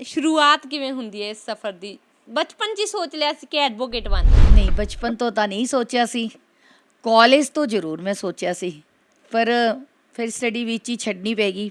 ਸ਼ੁਰੂਆਤ ਕਿਵੇਂ ਹੁੰਦੀ ਹੈ ਇਸ ਸਫ਼ਰ ਦੀ? ਬਚਪਨ 'ਚ ਹੀ ਸੋਚ ਲਿਆ ਸੀ ਕਿ ਐਡਵੋਕੇਟ ਬਣ ਨਹੀਂ, ਬਚਪਨ ਤੋਂ ਤਾਂ ਨਹੀਂ ਸੋਚਿਆ ਸੀ। ਕਾਲਜ ਤੋਂ ਜ਼ਰੂਰ ਮੈਂ ਸੋਚਿਆ ਸੀ। ਪਰ ਫਿਰ ਸਟੱਡੀ ਵਿੱਚ ਹੀ ਛੱਡਣੀ ਪੈ ਗਈ।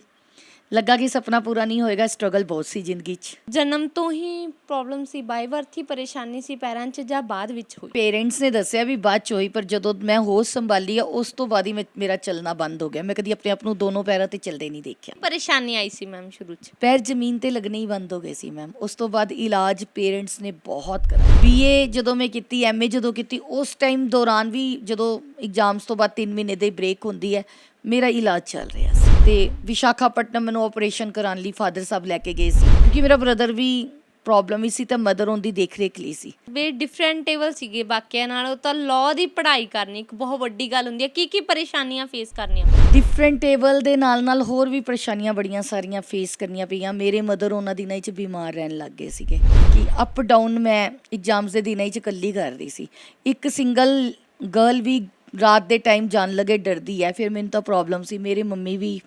ਲੱਗਾ ਕਿ ਸੁਪਨਾ ਪੂਰਾ ਨਹੀਂ ਹੋਏਗਾ ਸਟਰਗਲ ਬਹੁਤ ਸੀ ਜ਼ਿੰਦਗੀ 'ਚ। ਜਨਮ ਤੋਂ ਹੀ ਪ੍ਰੋਬਲਮ ਸੀ ਬਾਈ ਬਰਥ ਹੀ ਪਰੇਸ਼ਾਨੀ ਸੀ ਪੈਰਾਂ 'ਚ ਜਾਂ ਬਾਅਦ ਵਿੱਚ ਹੋਈ? ਪੇਰੈਂਟਸ ਨੇ ਦੱਸਿਆ ਵੀ ਬਾਅਦ ਚ ਹੋਈ ਪਰ ਜਦੋਂ ਮੈਂ ਹੋਸ਼ ਸੰਭਾਲੀ ਆ ਉਸ ਤੋਂ ਬਾਅਦ ਹੀ ਮੈਂ- ਮੇਰਾ ਚੱਲਣਾ ਬੰਦ ਹੋ ਗਿਆ। ਮੈਂ ਕਦੀ ਆਪਣੇ ਆਪ ਨੂੰ ਦੋਨੋਂ ਪੈਰਾਂ ਤੇ ਚੱਲਦੇ ਨਹੀਂ ਦੇਖਿਆ। ਪਰੇਸ਼ਾਨੀ ਆਈ ਸੀ ਮੈਮ ਸ਼ੁਰੂ 'ਚ। ਪੈਰ ਜ਼ਮੀਨ ਤੇ ਲੱਗਣੇ ਹੀ ਬੰਦ ਹੋ ਗਏ ਸੀ ਮੈਮ ਉਸ ਤੋਂ ਬਾਅਦ ਇਲਾਜ ਪੇਰੈਂਟਸ ਨੇ ਬਹੁਤ ਕਰਾਇਆ ਬੀਏ ਜਦੋਂ ਮੈਂ ਕੀਤੀ ਐਮਏ ਜਦੋਂ ਕੀਤੀ ਉਸ ਟਾਈਮ ਦੌਰਾਨ ਵੀ ਜਦੋਂ ਐਗਜ਼ਾਮਸ ਤੋਂ ਬਾਅਦ 3 ਮਹੀਨੇ ਦੀ ਬ੍ਰੇਕ ਹੁੰਦੀ ਹੈ ਮੇਰਾ ਇਲਾਜ ਚੱਲ ਰਿਹਾ ਸੀ। ਤੇ ਵਿਸ਼ਾਖਾਪਟਨਮ ਮੈਨੂੰ ਆਪਰੇਸ਼ਨ ਕਰਾਉਣ ਲਈ ਫਾਦਰ ਸਾਹਿਬ ਲੈ ਕੇ ਗਏ ਸੀ। ਕਿਉਂਕਿ ਮੇਰਾ ਬ੍ਰਦਰ ਵੀ ਪ੍ਰੋਬਲਮ ਹੀ ਸੀ ਤਾਂ ਮਦਰ ਉਹਦੀ ਦੇਖ ਰੇਖ ਲਈ ਸੀ। ਵੇ ਡਿਫਰੈਂਟ ਟੇਬਲ ਸੀਗੇ ਬਾਕੀਆਂ ਨਾਲੋਂ ਤਾਂ ਲਾਅ ਦੀ ਪੜ੍ਹਾਈ ਕਰਨੀ ਇੱਕ ਬਹੁਤ ਵੱਡੀ ਗੱਲ ਹੁੰਦੀ ਹੈ। ਕੀ ਕੀ ਪਰੇਸ਼ਾਨੀਆਂ ਫੇਸ ਕਰਨੀਆਂ? ਡਿਫਰੈਂਟ ਟੇਬਲ ਦੇ ਨਾਲ ਨਾਲ ਹੋਰ ਵੀ ਪਰੇਸ਼ਾਨੀਆਂ ਬੜੀਆਂ ਸਾਰੀਆਂ ਫੇਸ ਕਰਨੀਆਂ ਪਈਆਂ। ਮੇਰੇ ਮਦਰ ਉਹਨਾਂ ਦਿਨਾਂ 'ਚ ਬਿਮਾਰ ਰਹਿਣ ਲੱਗ ਗਏ ਸੀਗੇ। ਕਿ ਅਪ ਡਾਊਨ ਮੈਂ ਐਗਜ਼ਾਮਸ ਦੇ ਦਿਨਾਂ 'ਚ ਇਕੱਲੀ ਕਰਦੀ ਸੀ। ਇੱਕ ਸਿੰਗਲ ਗਰਲ ਵੀ ਰਾਤ ਦੇ ਟਾਈਮ ਜਾਣ ਲੱਗੇ ਡਰਦੀ ਹੈ। ਫਿਰ ਮੈਨੂੰ ਤਾਂ ਪ੍ਰੋਬਲਮ ਸੀ। ਮੇਰੇ ਮੰਮੀ ਵੀ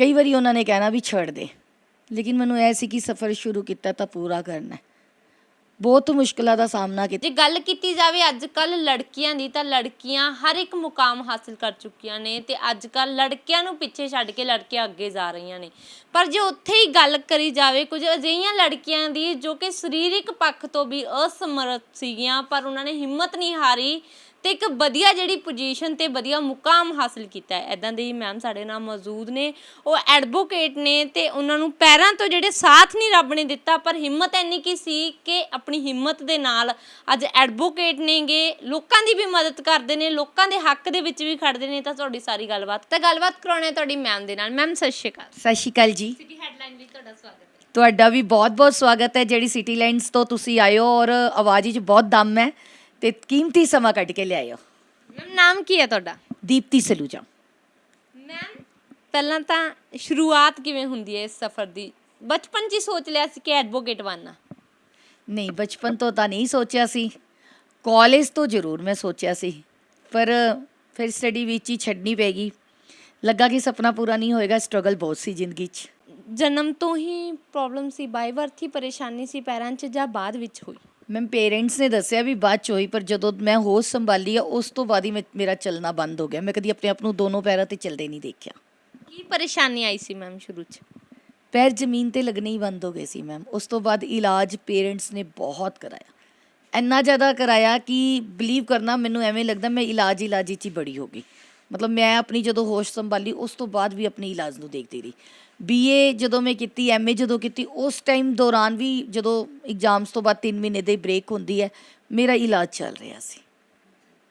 ਕਈ ਵਾਰੀ ਉਹਨਾਂ ਨੇ ਕਹਿਣਾ ਵੀ ਛੱਡ ਦੇ। ਲੇਕਿਨ ਮੈਨੂੰ ਇਹ ਸੀ ਕਿ ਸਫ਼ਰ ਸ਼ੁਰੂ ਕੀਤਾ ਤਾਂ ਪੂਰਾ ਕਰਨਾ ਹੈ। ਬਹੁਤ ਮੁਸ਼ਕਲਾਂ ਦਾ ਸਾਹਮਣਾ ਕੀਤਾ। ਜੇ ਗੱਲ ਕੀਤੀ ਜਾਵੇ ਅੱਜ ਕੱਲ ਲੜਕੀਆਂ ਦੀ ਤਾਂ ਲੜਕੀਆਂ ਹਰ ਇੱਕ ਮੁਕਾਮ ਹਾਸਿਲ ਕਰ ਚੁੱਕੀਆਂ ਨੇ ਤੇ ਅੱਜ ਕੱਲ ਲੜਕਿਆਂ ਨੂੰ ਪਿੱਛੇ ਛੱਡ ਕੇ ਲੜਕੀਆਂ ਅੱਗੇ ਜਾ ਰਹੀਆਂ ਨੇ। ਪਰ ਜੇ ਉੱਥੇ ਹੀ ਗੱਲ ਕਰੀ ਜਾਵੇ ਕੁਝ ਅਜਿਹੀਆਂ ਲੜਕੀਆਂ ਦੀ ਜੋ ਕਿ ਸਰੀਰਕ ਪੱਖ ਤੋਂ ਵੀ ਅਸਮਰਥ ਸੀਗੀਆਂ, ਪਰ ਉਹਨਾਂ ਨੇ ਹਿੰਮਤ ਨਹੀਂ ਹਾਰੀ ਤੇ ਇੱਕ ਵਧੀਆ ਜਿਹੜੀ ਪੋਜੀਸ਼ਨ ਤੇ ਵਧੀਆ ਮੁਕਾਮ ਹਾਸਿਲ ਕੀਤਾ ਹੈ। ਐਦਾਂ ਦੇ ਹੀ ਮੈਮ ਸਾਡੇ ਨਾਲ ਮੌਜੂਦ ਨੇ। ਉਹ ਐਡਵੋਕੇਟ ਨੇ ਤੇ ਉਹਨਾਂ ਨੂੰ ਪੈਰਾਂ ਤੋਂ ਜਿਹੜੇ ਸਾਥ ਨਹੀਂ ਰੱਬ ਨੇ ਦਿੱਤਾ ਪਰ ਹਿੰਮਤ ਇੰਨੀ ਕੀ ਸੀ ਕਿ ਆਪਣੀ ਹਿੰਮਤ ਦੇ ਨਾਲ ਅੱਜ ਐਡਵੋਕੇਟ ਨੇਗੇ। ਲੋਕਾਂ ਦੀ ਵੀ ਮਦਦ ਕਰਦੇ ਨੇ ਲੋਕਾਂ ਦੇ ਹੱਕ ਦੇ ਵਿੱਚ ਵੀ ਖੜਦੇ ਨੇ। ਤਾਂ ਤੁਹਾਡੀ ਸਾਰੀ ਗੱਲਬਾਤ ਤਾਂ ਗੱਲਬਾਤ ਕਰਾਉਣੇ ਆ ਤੁਹਾਡੀ ਮੈਮ ਦੇ ਨਾਲ। ਮੈਮ ਸਤਿ ਸ਼੍ਰੀ ਅਕਾਲ। ਸਤਿ ਸ਼੍ਰੀ ਅਕਾਲ ਜੀ। ਸਿਟੀ ਹੈਡਲਾਈਨ ਲਈ ਤੁਹਾਡਾ ਸਵਾਗਤ ਹੈ। ਤੁਹਾਡਾ ਵੀ ਬਹੁਤ-ਬਹੁਤ ਸਵਾਗਤ ਹੈ। ਜਿਹੜੀ ਸਿਟੀ ਲਾਈਨਸ ਤੋਂ ਤੁਸੀਂ ਹੋ ਔਰ ਆਵਾਜ਼ ਵਿੱਚ ਬਹੁਤ ਦਮ ਹੈ। ਤੇ ਕੀਮਤੀ ਸਮਾਂ ਕੱਢ ਕੇ ਲਿਆਏ ਹੋ ਮੈਮ ਨਾਮ ਕੀ ਹੈ ਤੁਹਾਡਾ ਦੀਪਤੀ ਸਲੂਜਾ ਮੈਮ ਪਹਿਲਾਂ ਤਾਂ ਸ਼ੁਰੂਆਤ ਕਿਵੇਂ ਹੁੰਦੀ ਹੈ ਇਸ ਸਫ਼ਰ ਦੀ ਬਚਪਨ 'ਚ ਹੀ ਸੋਚ ਲਿਆ ਸੀ ਕਿ ਐਡਵੋਕੇਟ ਬਣਨਾ ਨਹੀਂ ਬਚਪਨ ਤੋਂ ਤਾਂ ਨਹੀਂ ਸੋਚਿਆ ਸੀ ਕਾਲਜ ਤੋਂ ਜ਼ਰੂਰ ਮੈਂ ਸੋਚਿਆ ਸੀ ਪਰ ਫਿਰ ਸਟੱਡੀ ਵਿੱਚ ਹੀ ਛੱਡਣੀ ਪੈ ਗਈ ਲੱਗਾ ਕਿ ਸੁਪਨਾ ਪੂਰਾ ਨਹੀਂ ਹੋਏਗਾ ਸਟਰਗਲ ਬਹੁਤ ਸੀ ਜ਼ਿੰਦਗੀ 'ਚ ਜਨਮ ਤੋਂ ਹੀ ਪ੍ਰੋਬਲਮ ਸੀ ਬਾਈ ਬਰਥ ਹੀ ਪਰੇਸ਼ਾਨੀ ਸੀ ਪੈਰਾਂ 'ਚ ਜਾਂ ਬਾਅਦ ਵਿੱਚ ਹੋਈ ਮੈਂ ਪੇਰੈਂਟਸ ਨੇ ਦੱਸਿਆ ਵੀ ਬਾਅਦ ਚ ਹੋਈ ਪਰ ਜਦੋਂ ਮੈਂ ਹੋਸ਼ ਸੰਭਾਲੀ ਆ ਉਸ ਤੋਂ ਬਾਅਦ ਹੀ ਮੈਂ- ਮੇਰਾ ਚੱਲਣਾ ਬੰਦ ਹੋ ਗਿਆ। ਮੈਂ ਕਦੀ ਆਪਣੇ ਆਪ ਨੂੰ ਦੋਨੋਂ ਪੈਰਾਂ ਤੇ ਚੱਲਦੇ ਨਹੀਂ ਦੇਖਿਆ। ਕੀ ਪਰੇਸ਼ਾਨੀ ਆਈ ਸੀ ਮੈਮ ਸ਼ੁਰੂ 'ਚ? ਪੈਰ ਜ਼ਮੀਨ ਤੇ ਲੱਗਣੇ ਹੀ ਬੰਦ ਹੋ ਗਏ ਸੀ ਮੈਮ ਉਸ ਤੋਂ ਬਾਅਦ ਇਲਾਜ ਪੇਰੈਂਟਸ ਨੇ ਬਹੁਤ ਕਰਾਇਆ। ਇੰਨਾ ਜ਼ਿਆਦਾ ਕਰਾਇਆ ਕਿ ਬਲੀਵ ਕਰਨਾ ਮੈਨੂੰ ਐਵੇਂ ਲੱਗਦਾ ਮੈਂ ਇਲਾਜ ਇਲਾਜ ਵਿੱਚ ਹੀ ਬੜੀ ਹੋ ਗਈ। ਮਤਲਬ ਮੈਂ ਆਪਣੀ ਜਦੋਂ ਹੋਸ਼ ਸੰਭਾਲੀ ਉਸ ਤੋਂ ਬਾਅਦ ਵੀ ਆਪਣੀ ਇਲਾਜ ਨੂੰ ਦੇਖਦੀ ਰਹੀ। ਬੀਏ ਜਦੋਂ ਮੈਂ ਕੀਤੀ ਐਮਏ ਜਦੋਂ ਕੀਤੀ, ਉਸ ਟਾਈਮ ਦੌਰਾਨ ਵੀ ਜਦੋਂ ਐਗਜ਼ਾਮਸ ਤੋਂ ਬਾਅਦ 3 ਮਹੀਨੇ ਦੇ ਬ੍ਰੇਕ ਹੁੰਦੀ ਹੈ, ਮੇਰਾ ਇਲਾਜ ਚੱਲ ਰਿਹਾ ਸੀ।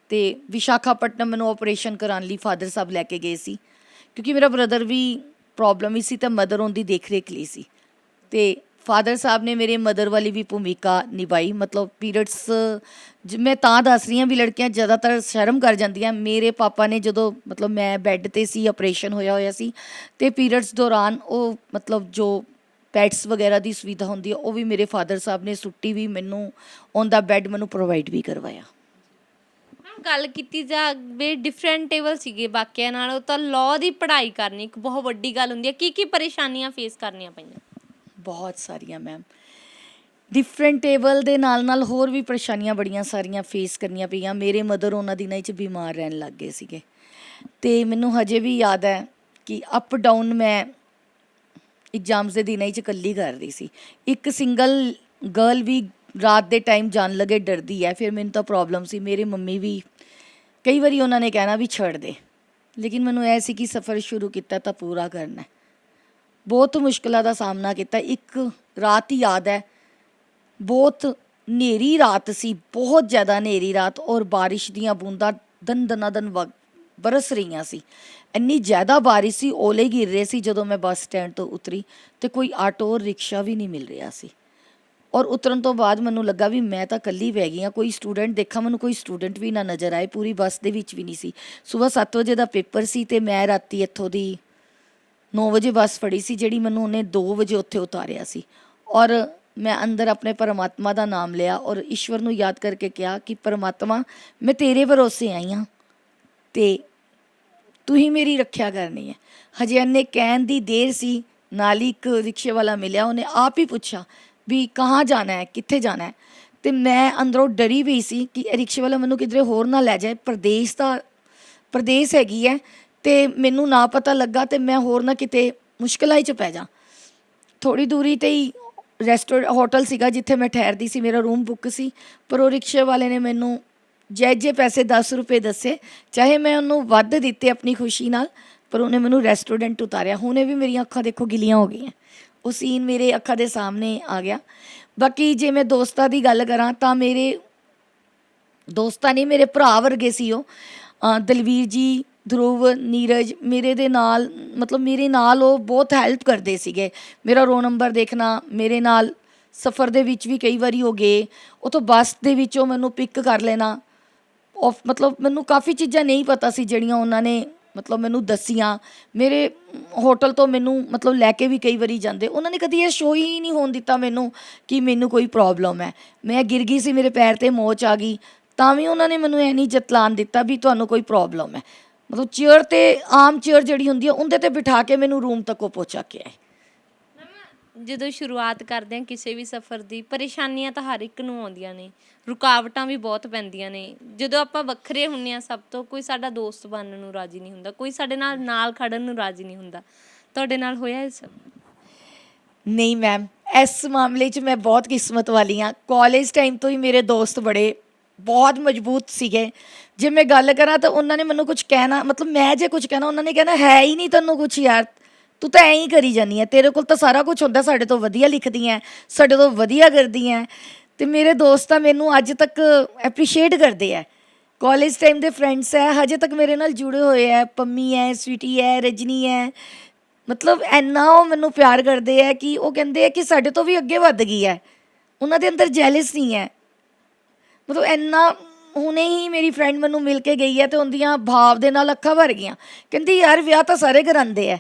ਤੇ ਵਿਸ਼ਾਖਾਪਟਨਮ ਮੈਨੂੰ ਆਪਰੇਸ਼ਨ ਕਰਾਉਣ ਲਈ ਫਾਦਰ ਸਾਹਿਬ ਲੈ ਕੇ ਗਏ ਸੀ। ਕਿਉਂਕਿ ਮੇਰਾ ਬ੍ਰਦਰ ਵੀ ਪ੍ਰੋਬਲਮ ਹੀ ਸੀ ਤਾਂ ਮਦਰ ਉਹਦੀ ਦੇਖ ਰੇਖ ਲਈ ਸੀ। ਤੇ ਫਾਦਰ ਸਾਹਿਬ ਨੇ ਮੇਰੇ ਮਦਰ ਵਾਲੀ ਵੀ ਭੂਮਿਕਾ ਨਿਭਾਈ। ਮਤਲਬ ਪੀਰੀਅਡਸ ਮੈਂ ਤਾਂ ਦੱਸ ਰਹੀ ਹਾਂ ਵੀ ਲੜਕੀਆਂ ਜ਼ਿਆਦਾਤਰ ਸ਼ਰਮ ਕਰ ਜਾਂਦੀਆਂ। ਮੇਰੇ ਪਾਪਾ ਨੇ ਜਦੋਂ, ਮਤਲਬ ਮੈਂ ਬੈੱਡ ਤੇ ਸੀ ਆਪਰੇਸ਼ਨ ਹੋਇਆ ਹੋਇਆ ਸੀ, ਤੇ ਪੀਰੀਅਡਸ ਦੌਰਾਨ ਉਹ, ਮਤਲਬ ਜੋ ਪੈਟਸ ਵਗੈਰਾ ਦੀ ਸੁਵਿਧਾ ਹੁੰਦੀ ਹੈ ਉਹ ਵੀ ਮੇਰੇ ਫਾਦਰ ਸਾਹਿਬ ਨੇ ਸੁੱਟੀ ਵੀ ਮੈਨੂੰ ਔਨ ਦਾ ਬੈੱਡ ਮੈਨੂੰ ਪ੍ਰੋਵਾਈਡ ਵੀ ਕਰਵਾਇਆ। ਗੱਲ ਕੀਤੀ ਜਾਵੇ ਡਿਫਰੈਂਟ ਟੇਬਲ ਸੀਗੇ ਬਾਕੀਆਂ ਨਾਲੋਂ ਤਾਂ ਲਾਅ ਦੀ ਪੜ੍ਹਾਈ ਕਰਨੀ ਇੱਕ ਬਹੁਤ ਵੱਡੀ ਗੱਲ ਹੁੰਦੀ ਹੈ ਕੀ ਕੀ ਪਰੇਸ਼ਾਨੀਆਂ ਫੇਸ ਕਰਨੀਆਂ ਪਈਆਂ? ਬਹੁਤ ਸਾਰੀਆਂ ਮੈਮ ਡਿਫਰੈਂਟ ਟੇਬਲ ਦੇ ਨਾਲ ਨਾਲ ਹੋਰ ਵੀ ਪਰੇਸ਼ਾਨੀਆਂ ਬੜੀਆਂ ਸਾਰੀਆਂ ਫੇਸ ਕਰਨੀਆਂ ਪਈਆਂ। ਮੇਰੇ ਮਦਰ ਉਹਨਾਂ ਦਿਨਾਂ 'ਚ ਬਿਮਾਰ ਰਹਿਣ ਲੱਗ ਗਏ ਸੀਗੇ। ਤੇ ਮੈਨੂੰ ਹਜੇ ਵੀ ਯਾਦ ਹੈ ਕਿ ਅਪ ਡਾਊਨ ਮੈਂ ਐਗਜ਼ਾਮਸ ਦੇ ਦਿਨਾਂ 'ਚ ਇਕੱਲੀ ਕਰਦੀ ਸੀ। ਇੱਕ ਸਿੰਗਲ ਗਰਲ ਵੀ ਰਾਤ ਦੇ ਟਾਈਮ ਜਾਣ ਲੱਗੇ, ਡਰਦੀ ਹੈ। ਫਿਰ ਮੈਨੂੰ ਤਾਂ ਪ੍ਰੋਬਲਮ ਸੀ। ਮੇਰੇ ਮੰਮੀ ਵੀ ਕਈ ਵਾਰੀ ਉਹਨਾਂ ਨੇ ਕਹਿਣਾ ਵੀ ਛੱਡ ਦੇ। ਲੇਕਿਨ ਮੈਨੂੰ ਇਹ ਸੀ ਕਿ ਸਫ਼ਰ ਸ਼ੁਰੂ ਕੀਤਾ ਤਾਂ ਪੂਰਾ ਕਰਨਾ ਹੈ। ਬਹੁਤ ਮੁਸ਼ਕਲਾਂ ਦਾ ਸਾਹਮਣਾ ਕੀਤਾ। ਇੱਕ ਰਾਤ ਹੀ ਯਾਦ ਹੈ। ਬਹੁਤ ਹਨੇਰੀ ਰਾਤ ਸੀ, ਬਹੁਤ ਜ਼ਿਆਦਾ ਹਨੇਰੀ ਰਾਤ ਔਰ ਬਾਰਿਸ਼ ਦੀਆਂ ਬੂੰਦਾਂ ਦਨ ਦਨਾ ਦਨ ਵਗ- ਬਰਸ ਰਹੀਆਂ ਸੀ। ਇੰਨੀ ਜ਼ਿਆਦਾ ਬਾਰਿਸ਼ ਸੀ, ਓਲੇ ਗਿਰ ਰਹੇ ਸੀ ਜਦੋਂ ਮੈਂ ਬੱਸ ਸਟੈਂਡ ਤੋਂ ਉਤਰੀ ਤੇ ਕੋਈ ਆਟੋ ਔਰ ਰਿਕਸ਼ਾ ਵੀ ਨਹੀਂ ਮਿਲ ਰਿਹਾ ਸੀ। ਔਰ ਉਤਰਨ ਤੋਂ ਬਾਅਦ ਮੈਨੂੰ ਲੱਗਾ ਵੀ ਮੈਂ ਤਾਂ ਇਕੱਲੀ ਬਹਿ ਗਈ ਹਾਂ, ਕੋਈ ਸਟੂਡੈਂਟ ਦੇਖਾਂ ਮੈਨੂੰ ਕੋਈ ਸਟੂਡੈਂਟ ਵੀ ਨਾ ਨਜ਼ਰ ਆਏ, ਪੂਰੀ ਬੱਸ ਦੇ ਵਿੱਚ ਵੀ ਨਹੀਂ ਸੀ। ਸਵੇਰ 7 ਵਜੇ ਦਾ ਪੇਪਰ ਸੀ ਤੇ ਮੈਂ ਰਾਤੀ ਇੱਥੋਂ ਦੀ 9 ਵਜੇ ਬੱਸ ਫੜੀ ਸੀ, ਜਿਹੜੀ ਮੈਨੂੰ ਉਹਨੇ 2 ਵਜੇ ਉੱਥੇ ਉਤਾਰਿਆ ਸੀ। ਔਰ ਮੈਂ ਅੰਦਰ ਆਪਣੇ ਪਰਮਾਤਮਾ ਦਾ ਨਾਮ ਲਿਆ ਔਰ ਈਸ਼ਵਰ ਨੂੰ ਯਾਦ ਕਰਕੇ ਕਿਹਾ ਕਿ, ਪਰਮਾਤਮਾ, ਮੈਂ ਤੇਰੇ ਭਰੋਸੇ ਆਈ ਹਾਂ ਤੇ ਤੂੰ ਹੀ ਮੇਰੀ ਰੱਖਿਆ ਕਰਨੀ ਹੈ। ਹਜੇ ਅੰਨੇ ਕਹਿਣ ਦੀ ਦੇਰ ਸੀ, ਨਾਲ ਹੀ ਇੱਕ ਰਿਕਸ਼ੇ ਵਾਲਾ ਮਿਲਿਆ, ਉਹਨੇ ਆਪ ਹੀ ਪੁੱਛਿਆ ਵੀ ਕਹਾਂ ਜਾਣਾ ਹੈ, ਕਿੱਥੇ ਜਾਣਾ ਹੈ? ਤੇ ਮੈਂ ਅੰਦਰੋਂ ਡਰੀ ਵੀ ਸੀ ਕਿ ਇਹ ਰਿਕਸ਼ੇ ਵਾਲਾ ਮੈਨੂੰ ਕਿਧਰੇ ਹੋਰ ਨਾ ਲੈ ਜਾਏ, ਪ੍ਰਦੇਸ਼ ਦਾ ਪ੍ਰਦੇਸ਼ ਹੈਗੀ ਹੈ ਤੇ ਮੈਨੂੰ ਨਾ ਪਤਾ ਲੱਗਾ ਤੇ ਮੈਂ ਹੋਰ ਨਾ ਕਿਤੇ ਮੁਸ਼ਕਲਾਂ 'ਚ ਪੈ ਜਾ। ਥੋੜੀ ਦੂਰੀ ਤੇ ਹੀ ਰੈਸਟੋਰੈਂਟ ਹੋਟਲ ਸੀਗਾ ਜਿੱਥੇ ਮੈਂ ਠਹਿਰਦੀ ਸੀ, ਮੇਰਾ ਰੂਮ ਬੁੱਕ ਸੀ, ਪਰ ਉਹ ਰਿਕਸ਼ੇ ਵਾਲੇ ਨੇ ਮੈਨੂੰ ਜੈ ਜੇ ਪੈਸੇ 10 ਰੁਪਏ ਦੱਸੇ, ਚਾਹੇ ਮੈਂ ਉਹਨੂੰ ਵੱਧ ਦਿੱਤੇ ਆਪਣੀ ਖੁਸ਼ੀ ਨਾਲ, ਪਰ ਉਹਨੇ ਮੈਨੂੰ ਰੈਸਟੋਰੈਂਟ ਉਤਾਰਿਆ। ਹੁਣੇ ਵੀ ਮੇਰੀਆਂ ਅੱਖਾਂ ਦੇਖੋ ਗਿੱਲੀਆਂ ਹੋ ਗਈਆਂ। ਉਹ ਸੀਨ ਮੇਰੇ ਅੱਖਾਂ ਦੇ ਸਾਹਮਣੇ ਆ ਗਿਆ। ਬਾਕੀ ਜੇ ਮੈਂ ਦੋਸਤਾਂ ਦੀ ਗੱਲ ਕਰਾਂ ਤਾਂ ਮੇਰੇ ਦੋਸਤਾਂ ਨਹੀਂ, ਮੇਰੇ ਭਰਾ ਵਰਗੇ ਸੀ ਉਹ। ਦਲਵੀਰ ਜੀ ਧਰੁਵ, ਨੀਰਜ ਮੇਰੇ ਦੇ ਨਾਲ, ਮਤਲਬ ਮੇਰੇ ਨਾਲ ਉਹ ਬਹੁਤ ਹੈਲਪ ਕਰਦੇ ਸੀਗੇ। ਮੇਰਾ ਰੋ ਨੰਬਰ ਦੇਖਣਾ, ਮੇਰੇ ਨਾਲ ਸਫ਼ਰ ਦੇ ਵਿੱਚ ਵੀ ਕਈ ਵਾਰੀ ਹੋ ਗਏ। ਉਹ ਤੋਂ ਬੱਸ ਦੇ ਵਿੱਚੋਂ ਮੈਨੂੰ ਪਿਕ ਕਰ ਲੈਣਾ। ਉਹ ਮਤਲਬ ਮੈਨੂੰ ਕਾਫੀ ਚੀਜ਼ਾਂ ਨਹੀਂ ਪਤਾ ਸੀ ਜਿਹੜੀਆਂ ਉਹਨਾਂ ਨੇ ਮਤਲਬ ਮੈਨੂੰ ਦੱਸੀਆਂ। ਮੇਰੇ ਹੋਟਲ ਤੋਂ ਮੈਨੂੰ ਮਤਲਬ ਲੈ ਕੇ ਵੀ ਕਈ ਵਾਰੀ ਜਾਂਦੇ। ਉਹਨਾਂ ਨੇ ਕਦੀ ਇਹ ਸ਼ੋ ਹੀ ਨਹੀਂ ਹੋਣ ਦਿੱਤਾ ਮੈਨੂੰ ਕਿ ਮੈਨੂੰ ਕੋਈ ਪ੍ਰੋਬਲਮ ਹੈ। ਮੈਂ ਗਿਰ ਗਈ ਸੀ, ਮੇਰੇ ਪੈਰ ਤੇ ਮੋਚ ਆ ਗਈ। ਤਾਂ ਵੀ ਉਹਨਾਂ ਨੇ ਮੈਨੂੰ ਇਹ ਨਹੀਂ ਜਤਲਾਨ ਦਿੱਤਾ ਵੀ ਤੁਹਾਨੂੰ ਕੋਈ ਪ੍ਰੋਬਲਮ ਹੈ। ਮਤਲਬ ਚੇਅਰ ਤੇ ਆਮ ਚੇਅਰ ਜਿਹੜੀ ਹੁੰਦੀ ਹੈ ਉਹਦੇ ਤੇ ਬਿਠਾ ਕੇ ਮੈਨੂੰ ਰੂਮ ਤੱਕ ਉਹ ਪਹੁੰਚਾ ਕੇ ਆਏ। ਜਦੋਂ ਸ਼ੁਰੂਆਤ ਕਰਦੇ ਹਾਂ ਕਿਸੇ ਵੀ ਸਫ਼ਰ ਦੀ ਪਰੇਸ਼ਾਨੀਆਂ ਤਾਂ ਹਰ ਇੱਕ ਨੂੰ ਆਉਂਦੀਆਂ ਨੇ ਰੁਕਾਵਟਾਂ ਵੀ ਬਹੁਤ ਪੈਂਦੀਆਂ ਨੇ। ਜਦੋਂ ਆਪਾਂ ਵੱਖਰੇ ਹੁੰਨੇ ਆ ਸਭ ਤੋਂ ਕੋਈ ਸਾਡਾ ਦੋਸਤ ਬਣਨ ਨੂੰ ਰਾਜੀ ਨਹੀਂ ਹੁੰਦਾ ਕੋਈ ਸਾਡੇ ਨਾਲ ਨਾਲ ਖੜਨ ਨੂੰ ਰਾਜੀ ਨਹੀਂ ਹੁੰਦਾ। ਤੁਹਾਡੇ ਨਾਲ ਹੋਇਆ ਇਹ ਸਭ? ਨਹੀਂ ਮੈਮ ਇਸ ਮਾਮਲੇ 'ਚ ਮੈਂ ਬਹੁਤ ਕਿਸਮਤ ਵਾਲੀ ਹਾਂ। ਕਾਲਜ ਟਾਈਮ ਤੋਂ ਹੀ ਮੇਰੇ ਦੋਸਤ ਬੜੇ ਬਹੁਤ ਮਜ਼ਬੂਤ ਸੀਗੇ। ਜੇ ਮੈਂ ਗੱਲ ਕਰਾਂ ਤਾਂ ਉਹਨਾਂ ਨੇ ਮੈਨੂੰ ਕੁਝ ਕਹਿਣਾ, ਮਤਲਬ ਮੈਂ ਜੇ ਕੁਝ ਕਹਿਣਾ, ਉਹਨਾਂ ਨੇ ਕਹਿਣਾ, ਹੈ ਹੀ ਨਹੀਂ ਤੈਨੂੰ ਕੁਝ ਯਾਰ। ਤੂੰ ਤਾਂ ਐਂ ਹੀ ਕਰੀ ਜਾਨੀ ਹੈ ਤੇਰੇ ਕੋਲ ਤਾਂ ਸਾਰਾ ਕੁਝ ਹੁੰਦਾ, ਸਾਡੇ ਤੋਂ ਵਧੀਆ ਲਿਖਦੀ ਹੈ ਸਾਡੇ ਤੋਂ ਵਧੀਆ ਕਰਦੀ ਹੈ ਤੇ ਮੇਰੇ ਦੋਸਤ ਤਾਂ ਮੈਨੂੰ ਅੱਜ ਤੱਕ ਐਪਰੀਸ਼ੀਏਟ ਕਰਦੇ ਆ ਕਾਲਜ ਟਾਈਮ ਦੇ ਫਰੈਂਡਸ ਹੈ ਹਜੇ ਤੱਕ ਮੇਰੇ ਨਾਲ ਜੁੜੇ ਹੋਏ ਹੈ ਪੰਮੀ ਹੈ ਸਵੀਟੀ ਹੈ ਰਜਨੀ ਹੈ ਮਤਲਬ ਐਨਾ ਉਹ ਮੈਨੂੰ ਪਿਆਰ ਕਰਦੇ ਆ ਕਿ ਉਹ ਕਹਿੰਦੇ ਆ ਕਿ ਸਾਡੇ ਤੋਂ ਵੀ ਅੱਗੇ ਵੱਧ ਗਈ ਹੈ ਉਹਨਾਂ ਦੇ ਅੰਦਰ ਜੈਲਸ ਨਹੀਂ ਹੈ ਮਤਲਬ ਇੰਨਾ ਹੁਣੇ ਹੀ ਮੇਰੀ ਫਰੈਂਡ ਮੈਨੂੰ ਮਿਲ ਕੇ ਗਈ ਹੈ ਤੇ ਉਹਦੀਆਂ ਭਾਵ ਦੇ ਨਾਲ ਅੱਖਾਂ ਭਰ ਗਈਆਂ। ਕਹਿੰਦੀ, ਯਾਰ, ਵਿਆਹ ਤਾਂ ਸਾਰੇ ਕਰਾਉਂਦੇ ਆ।